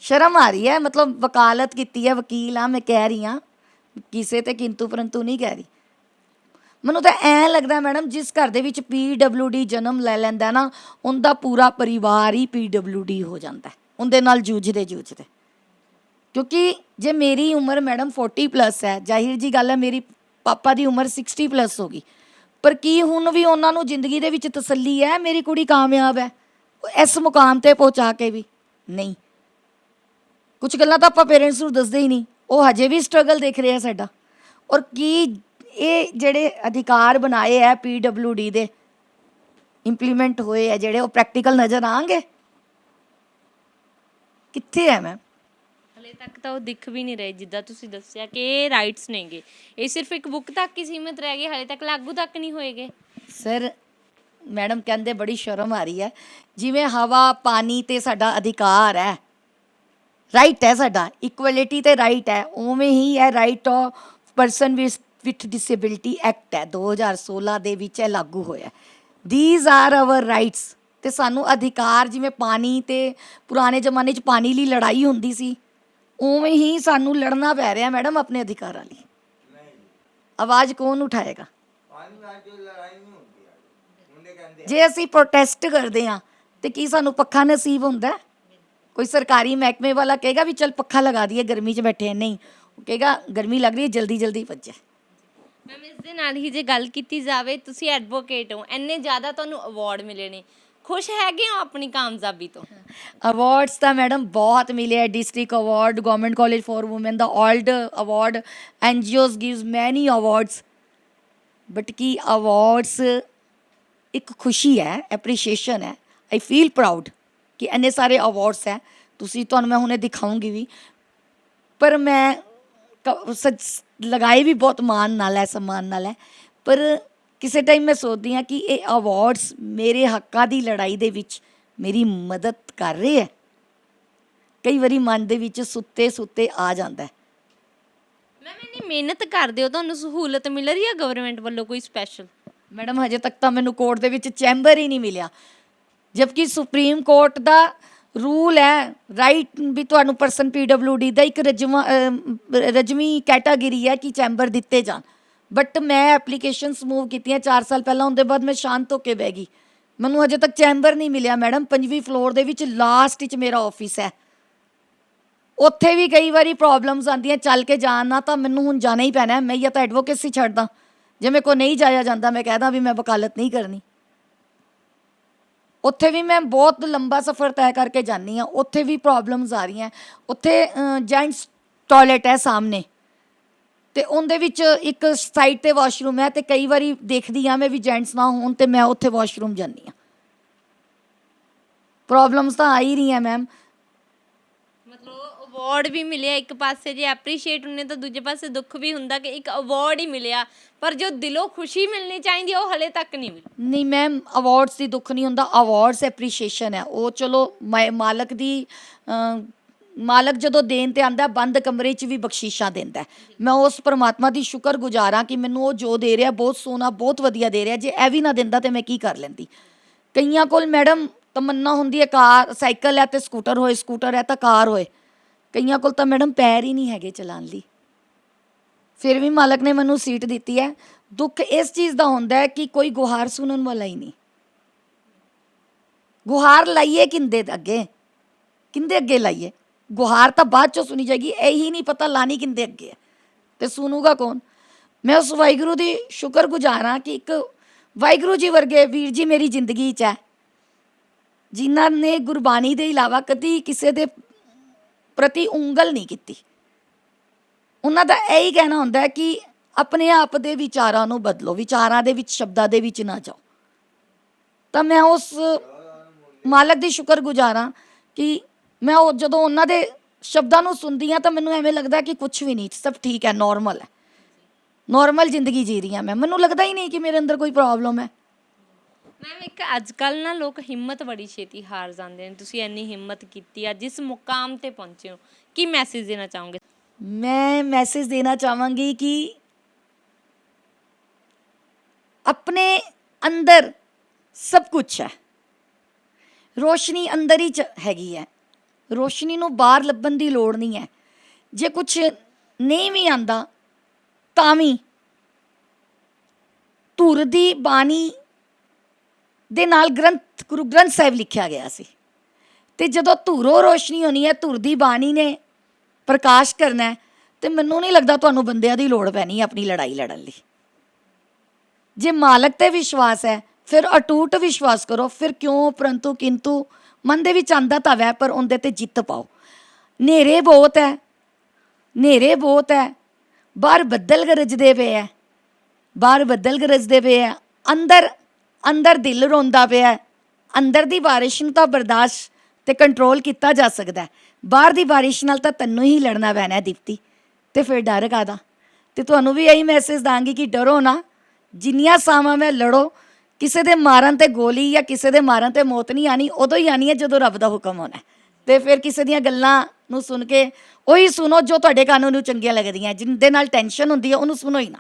ਸ਼ਰਮ ਆ ਰਹੀ ਹੈ। ਮਤਲਬ ਵਕਾਲਤ ਕੀਤੀ ਹੈ, ਵਕੀਲ ਆ ਮੈਂ ਕਹਿ ਰਹੀ ਆ ਕਿਸੇ ਤੇ ਕਿੰਤੂ ਪਰੰਤੂ ਨਹੀਂ ਕਹਿ ਰਹੀ। ਮੈਨੂੰ ਤਾਂ ਐ ਲੱਗਦਾ ਮੈਡਮ, ਜਿਸ ਘਰ ਦੇ ਵਿੱਚ ਡੀ ਜਨਮ ਲੈ ਲੈਂਦਾ ਨਾ, ਉਹਦਾ ਪੂਰਾ ਪਰਿਵਾਰ ਹੀ ਡੀ ਹੋ ਜਾਂਦਾ ਉਹਦੇ ਨਾਲ ਜੂਝਦੇ ਜੂਝਦੇ। ਕਿਉਂਕਿ ਜੇ ਮੇਰੀ ਉਮਰ ਮੈਡਮ 40 ਪਲੱਸ ਹੈ, ਜ਼ਾਹਿਰ ਜੀ ਗੱਲ ਹੈ, ਮੇਰੀ ਪਾਪਾ ਦੀ ਉਮਰ 60 ਪਲੱਸ ਹੋ ਗਈ। ਪਰ ਕੀ ਹੁਣ ਵੀ ਉਹਨਾਂ ਨੂੰ ਜ਼ਿੰਦਗੀ ਦੇ ਵਿੱਚ ਤਸੱਲੀ ਹੈ? ਮੇਰੀ ਕੁੜੀ ਕਾਮਯਾਬ ਹੈ। ਇਸ ਮੁਕਾਮ ਤੇ ਪਹੁੰਚਾ ਕੇ ਵੀ ਨਹੀਂ। ਕੁਝ ਗੱਲਾਂ ਤਾਂ ਆਪਾਂ ਪੇਰੈਂਟਸ ਨੂੰ ਦੱਸਦੇ ਹੀ ਨਹੀਂ। ਉਹ ਹਜੇ ਵੀ ਸਟਰਗਲ ਦੇਖ ਰਹੇ ਆ ਸਾਡਾ। ਔਰ ਕੀ ਇਹ ਜਿਹੜੇ ਅਧਿਕਾਰ ਬਣਾਏ ਆ ਡੀ ਦੇ ਇੰਪਲੀਮੈਂਟ ਹੋਏ ਆ ਜਿਹੜੇ ਉਹ ਪ੍ਰੈਕਟੀਕਲ ਨਜ਼ਰ ਆਣਗੇ ਕਿੱਥੇ ਹੈ ਮੈਮ ਹਲੇ ਤੱਕ ਤਾਂ ਉਹ ਦਿਖ ਵੀ ਨਹੀਂ ਰਹੇ, ਜਿੱਦਾਂ ਤੁਸੀਂ ਦੱਸਿਆ ਕਿ ਇਹ ਰਾਈਟਸ ਨੇਗੇ। ਇਹ ਸਿਰਫ ਇੱਕ ਬੁੱਕ ਤੱਕ ਹੀ ਸੀਮਿਤ ਰਹਿ ਗਏ, ਹਲੇ ਤੱਕ ਲਾਗੂ ਤੱਕ ਨਹੀਂ ਹੋਏਗੇ ਸਰ ਮੈਡਮ ਕਹਿੰਦੇ ਬੜੀ ਸ਼ਰਮ ਆ ਰਹੀ ਹੈ। ਜਿਵੇਂ ਹਵਾ, ਪਾਣੀ ਤੇ ਸਾਡਾ ਅਧਿਕਾਰ ਹੈ। ਰਾਈਟ ਹੈ ਸਾਡਾ ਇਕੁਐਲਿਟੀ ਤੇ ਰਾਈਟ ਹੈ। ਉਵੇਂ ਹੀ ਹੈ right of person with disability act ਹੈ। 2016 ਦੇ ਵਿੱਚ ਇਹ ਲਾਗੂ ਹੋਇਆ। ਥੀਸ ਆਰ ਆਵਰ ਰਾਈਟਸ ਤੇ ਸਾਨੂੰ ਅਧਿਕਾਰ, ਜਿਵੇਂ ਪਾਣੀ ਤੇ ਪੁਰਾਣੇ ਜ਼ਮਾਨੇ 'ਚ ਪਾਣੀ ਲਈ ਲੜਾਈ ਹੁੰਦੀ ਸੀ। ਉਵੇਂ ਹੀ ਸਾਨੂੰ ਲੜਨਾ ਪੈ ਰਿਹਾ ਮੈਡਮ ਆਪਣੇ ਅਧਿਕਾਰਾਂ ਲਈ। ਆਵਾਜ਼ ਕੌਣ ਉਠਾਏਗਾ? ਜੇ ਅਸੀਂ ਪ੍ਰੋਟੈਸਟ ਕਰਦੇ ਆ ਤੇ ਕੀ ਸਾਨੂੰ ਪੱਖਾ ਨਸੀਬ ਹੁੰਦਾ? ਕੋਈ ਸਰਕਾਰੀ ਮਹਿਕਮੇ ਵਾਲਾ ਕਹੇਗਾ ਵੀ ਚਲ ਪੱਖਾ ਲਗਾ ਦਈਏ, ਗਰਮੀ 'ਚ ਬੈਠੇ ਨਹੀਂ। ਉਹ ਕਹੇਗਾ, ਗਰਮੀ ਲੱਗ ਰਹੀ ਹੈ, ਜਲਦੀ ਜਲਦੀ ਭੱਜੇ ਮੈਮ, ਇਸ ਦੇ ਨਾਲ ਹੀ ਜੇ ਗੱਲ ਕੀਤੀ ਜਾਵੇ, ਤੁਸੀਂ ਐਡਵੋਕੇਟ ਹੋ, ਇੰਨੇ ਜ਼ਿਆਦਾ ਤੁਹਾਨੂੰ ਅਵਾਰਡ ਮਿਲੇ ਨੇ। ਖੁਸ਼ ਹੈਗੇ ਹੋ ਆਪਣੀ ਕਾਮਯਾਬੀ ਤੋਂ? ਅਵਾਰਡਸ ਤਾਂ ਮੈਡਮ ਬਹੁਤ ਮਿਲੇ ਹੈ district award government college for women the old award NGOs gives many awards but Ki awards ਇੱਕ ਖੁਸ਼ੀ ਹੈ ਐਪਰੀਸ਼ੀਏਸ਼ਨ ਹੈ ਆਈ ਫੀਲ ਪ੍ਰਾਊਡ ਕਿ ਇੰਨੇ ਸਾਰੇ ਅਵਾਰਡਸ ਹੈ। ਤੁਸੀਂ ਤੁਹਾਨੂੰ ਮੈਂ ਹੁਣੇ ਦਿਖਾਉਂਗੀ ਵੀ। ਪਰ ਮੈਂ ਕ- ਸੱਚ- ਲਗਾਏ ਵੀ ਬਹੁਤ ਮਾਣ ਨਾਲ ਹੈ, ਸਨਮਾਨ ਨਾਲ ਹੈ। ਪਰ ਕਿਸੇ ਟਾਈਮ ਮੈਂ ਸੋਚਦੀ ਹਾਂ ਕਿ ਇਹ ਅਵਾਰਡਸ ਮੇਰੇ ਹੱਕਾਂ ਦੀ ਲੜਾਈ ਦੇ ਵਿੱਚ ਮੇਰੀ ਮਦਦ ਕਰ ਰਹੇ ਹੈ। ਕਈ ਵਾਰੀ ਮਨ ਦੇ ਵਿੱਚ ਸੁੱਤੇ ਸੁੱਤੇ ਆ ਜਾਂਦਾ ਹੈ। ਮੈਮ ਇੰਨੀ ਮਿਹਨਤ ਕਰਦੇ ਹੋ ਤੁਹਾਨੂੰ ਸਹੂਲਤ ਮਿਲ ਰਹੀ ਹੈ ਗਵਰਨਮੈਂਟ ਵੱਲੋਂ ਕੋਈ ਸਪੈਸ਼ਲ ਮੈਡਮ ਹਜੇ ਤੱਕ ਤਾਂ ਮੈਨੂੰ ਕੋਰਟ ਦੇ ਵਿੱਚ ਚੈਂਬਰ ਹੀ ਨਹੀਂ ਮਿਲਿਆ। ਜਦਕਿ ਸੁਪਰੀਮ ਕੋਰਟ ਦਾ ਰੂਲ ਹੈ ਰਾਈਟ ਵੀ ਤੁਹਾਨੂੰ ਪਰਸਨ ਡੀ ਦਾ ਇੱਕ ਰਜਮਾ ਰਜਮੀ ਕੈਟਾਗਰੀ ਹੈ ਕਿ ਚੈਂਬਰ ਦਿੱਤੇ ਜਾਣ। ਬਟ ਮੈਂ ਐਪਲੀਕੇਸ਼ਨਸ ਮੂਵ ਕੀਤੀਆਂ 4 ਸਾਲ ਪਹਿਲਾਂ, ਉਹਦੇ ਬਾਅਦ ਮੈਂ ਸ਼ਾਂਤ ਹੋ ਕੇ ਬਹਿ ਗਈ। ਮੈਨੂੰ ਹਜੇ ਤੱਕ ਚੈਂਬਰ ਨਹੀਂ ਮਿਲਿਆ ਮੈਡਮ ਪੰਜਵੀਂ ਫਲੋਰ ਦੇ ਵਿੱਚ ਲਾਸਟ ਵਿੱਚ ਮੇਰਾ ਆਫਿਸ ਹੈ। ਉੱਥੇ ਵੀ ਕਈ ਵਾਰੀ ਪ੍ਰੋਬਲਮਸ ਆਉਂਦੀਆਂ, ਚੱਲ ਕੇ ਜਾਣਾ ਤਾਂ ਮੈਨੂੰ ਹੁਣ ਜਾਣਾ ਹੀ ਪੈਣਾ ਮੈਂ ਜਾਂ ਤਾਂ ਐਡਵੋਕੇਸੀ ਛੱਡਦਾ। ਜੇ ਮੇਰੇ ਕੋ ਨਹੀਂ ਜਾਇਆ ਜਾਂਦਾ, ਮੈਂ ਕਹਿਦਾ ਵੀ ਮੈਂ ਵਕਾਲਤ ਨਹੀਂ ਕਰਨੀ। ਉੱਥੇ ਵੀ ਮੈਂ ਬਹੁਤ ਲੰਬਾ ਸਫ਼ਰ ਤੈਅ ਕਰਕੇ ਜਾਂਦੀ ਆ ਉੱਥੇ ਵੀ ਪ੍ਰੋਬਲਮਸ ਆ ਰਹੀਆਂ। ਉੱਥੇ ਜੈਂਟਸ ਟਾਇਲਟ ਹੈ ਸਾਹਮਣੇ। ਤੇ ਉਹਦੇ ਵਿੱਚ ਇੱਕ ਸਾਈਡ ਤੇ ਵਾਸ਼ਰੂਮ ਹੈ ਤੇ ਕਈ ਵਾਰੀ ਦੇਖਦੀ ਆ ਮੈਂ ਵੀ ਜੈਂਟਸ ਨਾ ਹੋਣ ਤੇ ਮੈਂ ਉੱਥੇ ਵਾਸ਼ਰੂਮ ਜਾਂਦੀ ਆ ਪ੍ਰੋਬਲਮਸ ਤਾਂ ਆ ਹੀ ਰਹੀਆਂ ਮੈਮ ਮਤਲਬ ਅਵਾਰਡ ਵੀ ਮਿਲਿਆ ਇੱਕ ਪਾਸੇ ਜੇ ਐਪਰੀਸ਼ੀਏਟ ਹੁੰਨੇ ਤਾਂ ਦੂਜੇ ਪਾਸੇ ਦੁੱਖ ਵੀ ਹੁੰਦਾ ਕਿ ਇੱਕ ਅਵਾਰਡ ਹੀ ਮਿਲਿਆ ਪਰ ਜੋ ਦਿਲੋਂ ਖੁਸ਼ੀ ਮਿਲਣੀ ਚਾਹੀਦੀ ਉਹ ਹਲੇ ਤੱਕ ਨਹੀਂ ਮਿਲੀ। ਨਹੀਂ ਮੈਮ ਅਵਾਰਡਸ ਦੀ ਦੁੱਖ ਨਹੀਂ ਹੁੰਦਾ ਅਵਾਰਡਸ ਐਪਰੀਸ਼ੀਏਸ਼ਨ ਹੈ। ਉਹ ਚਲੋ ਮਾਲਕ ਦੀ ਮਾਲਕ ਜਦੋਂ ਦੇਣ ਤੇ ਆਂਦਾ, ਬੰਦ ਕਮਰੇ 'ਚ ਵੀ ਬਖਸ਼ੀਸ਼ਾਂ ਦਿੰਦਾ ਮੈਂ ਉਸ ਪਰਮਾਤਮਾ ਦੀ ਸ਼ੁਕਰਗੁਜ਼ਾਰ ਹਾਂ ਕਿ ਮੈਨੂੰ ਉਹ ਜੋ ਦੇ ਰਿਹਾ, ਬਹੁਤ ਸੋਹਣਾ, ਬਹੁਤ ਵਧੀਆ ਦੇ ਰਿਹਾ। ਜੇ ਇਹ ਵੀ ਨਾ ਦਿੰਦਾ ਤੇ ਮੈਂ ਕੀ ਕਰ ਲੈਂਦੀ? ਕਈਆਂ ਕੋਲ ਮੈਡਮ ਤਮੰਨਾ ਹੁੰਦੀ ਹੈ, ਕਾਰ, ਸਾਈਕਲ ਹੈ ਤੇ ਸਕੂਟਰ ਹੋਏ, ਸਕੂਟਰ ਹੈ ਤਾਂ ਕਾਰ ਹੋਏ। ਕਈਆਂ ਕੋਲ ਤਾਂ ਮੈਡਮ ਪੈਰ ਹੀ ਨਹੀਂ ਹੈਗੇ ਚਲਾਉਣ ਲਈ। ਫਿਰ ਵੀ ਮਾਲਕ ਨੇ ਮੈਨੂੰ ਸੀਟ ਦਿੱਤੀ ਹੈ। ਦੁੱਖ ਇਸ ਚੀਜ਼ ਦਾ ਹੁੰਦਾ ਹੈ ਕਿ ਕੋਈ ਗੁਹਾਰ ਸੁਣਨ ਵਾਲਾ ਹੀ ਨਹੀਂ। ਗੁਹਾਰ ਲਾਈਏ ਕਿੰਦੇ ਅੱਗੇ? ਕਿੰਦੇ ਅੱਗੇ ਲਾਈਏ? ਗੁਹਾਰ ਤਾਂ ਬਾਅਦ ਚੋਂ ਸੁਣੀ ਜਾਏਗੀ, ਇਹੀ ਨਹੀਂ ਪਤਾ ਲਾਣੀ ਕਿੰਦੇ ਅੱਗੇ ਹੈ। ਤੇ ਸੁਣੂਗਾ ਕੌਣ? ਮੈਂ ਉਸ ਵਾਹਿਗੁਰੂ ਦੀ ਸ਼ੁਕਰਗੁਜ਼ਾਰ ਹਾਂ ਕਿ ਇੱਕ ਵਾਹਿਗੁਰੂ ਜੀ ਵਰਗੇ ਵੀਰ ਜੀ ਮੇਰੀ ਜ਼ਿੰਦਗੀ 'ਚ ਹੈ। ਜਿਨ੍ਹਾਂ ਨੇ ਗੁਰਬਾਣੀ ਦੇ ਇਲਾਵਾ ਕਦੀ ਕਿਸੇ ਦੇ ਪ੍ਰਤੀ ਉਂਗਲ ਨਹੀਂ ਕੀਤੀ। ਉਹਨਾਂ ਦਾ ਇਹੀ ਕਹਿਣਾ ਹੁੰਦਾ ਹੈ ਕਿ ਆਪਣੇ ਆਪ ਦੇ ਵਿਚਾਰਾਂ ਨੂੰ ਬਦਲੋ, ਵਿਚਾਰਾਂ ਦੇ ਵਿੱਚ, ਸ਼ਬਦਾਂ ਦੇ ਵਿੱਚ ਨਾ ਜਾਓ। ਤਾਂ ਮੈਂ ਉਸ ਮਾਲਕ ਦੀ ਸ਼ੁਕਰਗੁਜ਼ਾਰ ਹਾਂ ਕਿ ਮੈਂ ਉਹ ਜਦੋਂ ਉਹਨਾਂ ਦੇ ਸ਼ਬਦਾਂ ਨੂੰ ਸੁਣਦੀ ਹਾਂ ਤਾਂ ਮੈਨੂੰ ਐਵੇਂ ਲੱਗਦਾ ਕਿ ਕੁਝ ਵੀ ਨਹੀਂ ਸਭ ਠੀਕ ਹੈ ਨਾਰਮਲ ਹੈ। ਨਾਰਮਲ ਜ਼ਿੰਦਗੀ ਜੀ ਰਹੀ ਹਾਂ ਮੈਂ। ਮੈਨੂੰ ਲੱਗਦਾ ਹੀ ਨਹੀਂ ਕਿ ਮੇਰੇ ਅੰਦਰ ਕੋਈ ਪ੍ਰੋਬਲਮ ਹੈ। ਮੈਮ ਇੱਕ ਅੱਜ ਕੱਲ ਨਾ ਲੋਕ ਹਿੰਮਤ ਬੜੀ ਛੇਤੀ ਹਾਰ ਜਾਂਦੇ ਨੇ। ਤੁਸੀਂ ਇੰਨੀ ਹਿੰਮਤ ਕੀਤੀ ਅੱਜ ਇਸ ਮੁਕਾਮ ਤੇ ਪਹੁੰਚੇ ਹੋ ਕੀ ਮੈਸੇਜ ਦੇਣਾ ਚਾਹੋਗੇ? ਮੈਂ ਮੈਸੇਜ ਦੇਣਾ ਚਾਹਾਂਗੀ ਕਿ ਆਪਣੇ ਅੰਦਰ ਸਭ ਕੁਝ ਹੈ। ਰੋਸ਼ਨੀ ਅੰਦਰ ਹੀ ਚ ਹੈਗੀ ਹੈ। ਰੋਸ਼ਨੀ ਨੂੰ ਬਾਹਰ ਲੱਭਣ ਦੀ ਲੋੜ ਨਹੀਂ ਹੈ। ਜੇ ਕੁਝ ਨਹੀਂ ਵੀ ਆਂਦਾ, ਤਾਂ ਵੀ ਧੁਰ ਦੀ ਬਾਣੀ ਦੇ ਨਾਲ ਗ੍ਰੰਥ, ਗੁਰੂ ਗ੍ਰੰਥ ਸਾਹਿਬ ਲਿਖਿਆ ਗਿਆ ਸੀ। ਤੇ ਜਦੋਂ ਧੁਰੋਂ ਰੋਸ਼ਨੀ ਹੋਣੀ ਹੈ, ਧੁਰ ਦੀ ਬਾਣੀ ਨੇ ਪ੍ਰਕਾਸ਼ ਕਰਨਾ ਹੈ, ਤੇ ਮੈਨੂੰ ਨਹੀਂ ਲੱਗਦਾ ਤੁਹਾਨੂੰ ਬੰਦਿਆਂ ਦੀ ਲੋੜ ਪੈਣੀ ਹੈ ਆਪਣੀ ਲੜਾਈ ਲੜਨ ਲਈ। ਜੇ ਮਾਲਕ ਤੇ ਵਿਸ਼ਵਾਸ ਹੈ, ਫਿਰ ਅਟੂਟ ਵਿਸ਼ਵਾਸ ਕਰੋ, ਫਿਰ ਕਿਉਂ, ਪਰੰਤੂ, ਕਿੰਤੂ ਮਨ ਦੇ ਵਿੱਚ ਆਂਦਾ ਤਾਂ ਵੈ, ਪਰ ਉਹਦੇ ਤੇ ਜਿੱਤ ਪਾਓ। ਨੇਰੇ ਬਹੁਤ ਹੈ ਨੇਰੇ ਬਹੁਤ ਹੈ ਬਾਹਰ ਬੱਦਲ ਗਰਜਦੇ ਪਏ ਹੈ ਬਾਹਰ ਬੱਦਲ ਗਰਜਦੇ ਪਏ ਹੈ ਅੰਦਰ ਅੰਦਰ ਦਿਲ ਰੋਂਦਾ ਪਿਆ ਅੰਦਰ ਦੀ ਬਾਰਿਸ਼ ਨੂੰ ਤਾਂ ਬਰਦਾਸ਼ਤ ਤੇ ਕੰਟਰੋਲ ਕੀਤਾ ਜਾ ਸਕਦਾ ਬਾਹਰ ਦੀ ਬਾਰਿਸ਼ ਨਾਲ ਤਾਂ ਤੈਨੂੰ ਹੀ ਲੜਨਾ ਪੈਣਾ ਦੀਪਤੀ। ਤੇ ਫਿਰ ਡਰ ਕਾਦਾ ਤੇ ਤੁਹਾਨੂੰ ਵੀ ਇਹੀ ਮੈਸੇਜ ਦਾਂਗੀ ਕਿ ਡਰੋ ਨਾ। ਜਿੰਨੀਆਂ ਸਾਵਾਂ ਮੈਂ ਲੜੋ ਕਿਸੇ ਦੇ ਮਾਰਨ ਤੇ ਗੋਲੀ ਜਾਂ ਕਿਸੇ ਦੇ ਮਾਰਨ ਤੇ ਮੌਤ ਨਹੀਂ ਆਣੀ ਉਦੋਂ ਹੀ ਆਣੀ ਹੈ ਜਦੋਂ ਰੱਬ ਦਾ ਹੁਕਮ ਹੋਣਾ ਹੈ। ਤੇ ਫਿਰ ਕਿਸੇ ਦੀਆਂ ਗੱਲਾਂ ਨੂੰ ਸੁਣ ਕੇ, ਉਹੀ ਸੁਣੋ ਜੋ ਤੁਹਾਡੇ ਕੰਨ ਨੂੰ ਚੰਗੀਆਂ ਲੱਗਦੀਆਂ, ਜਿੰਦੇ ਨਾਲ ਟੈਨਸ਼ਨ ਹੁੰਦੀ ਹੈ, ਉਹਨੂੰ ਸੁਣੋ ਹੀ ਨਾ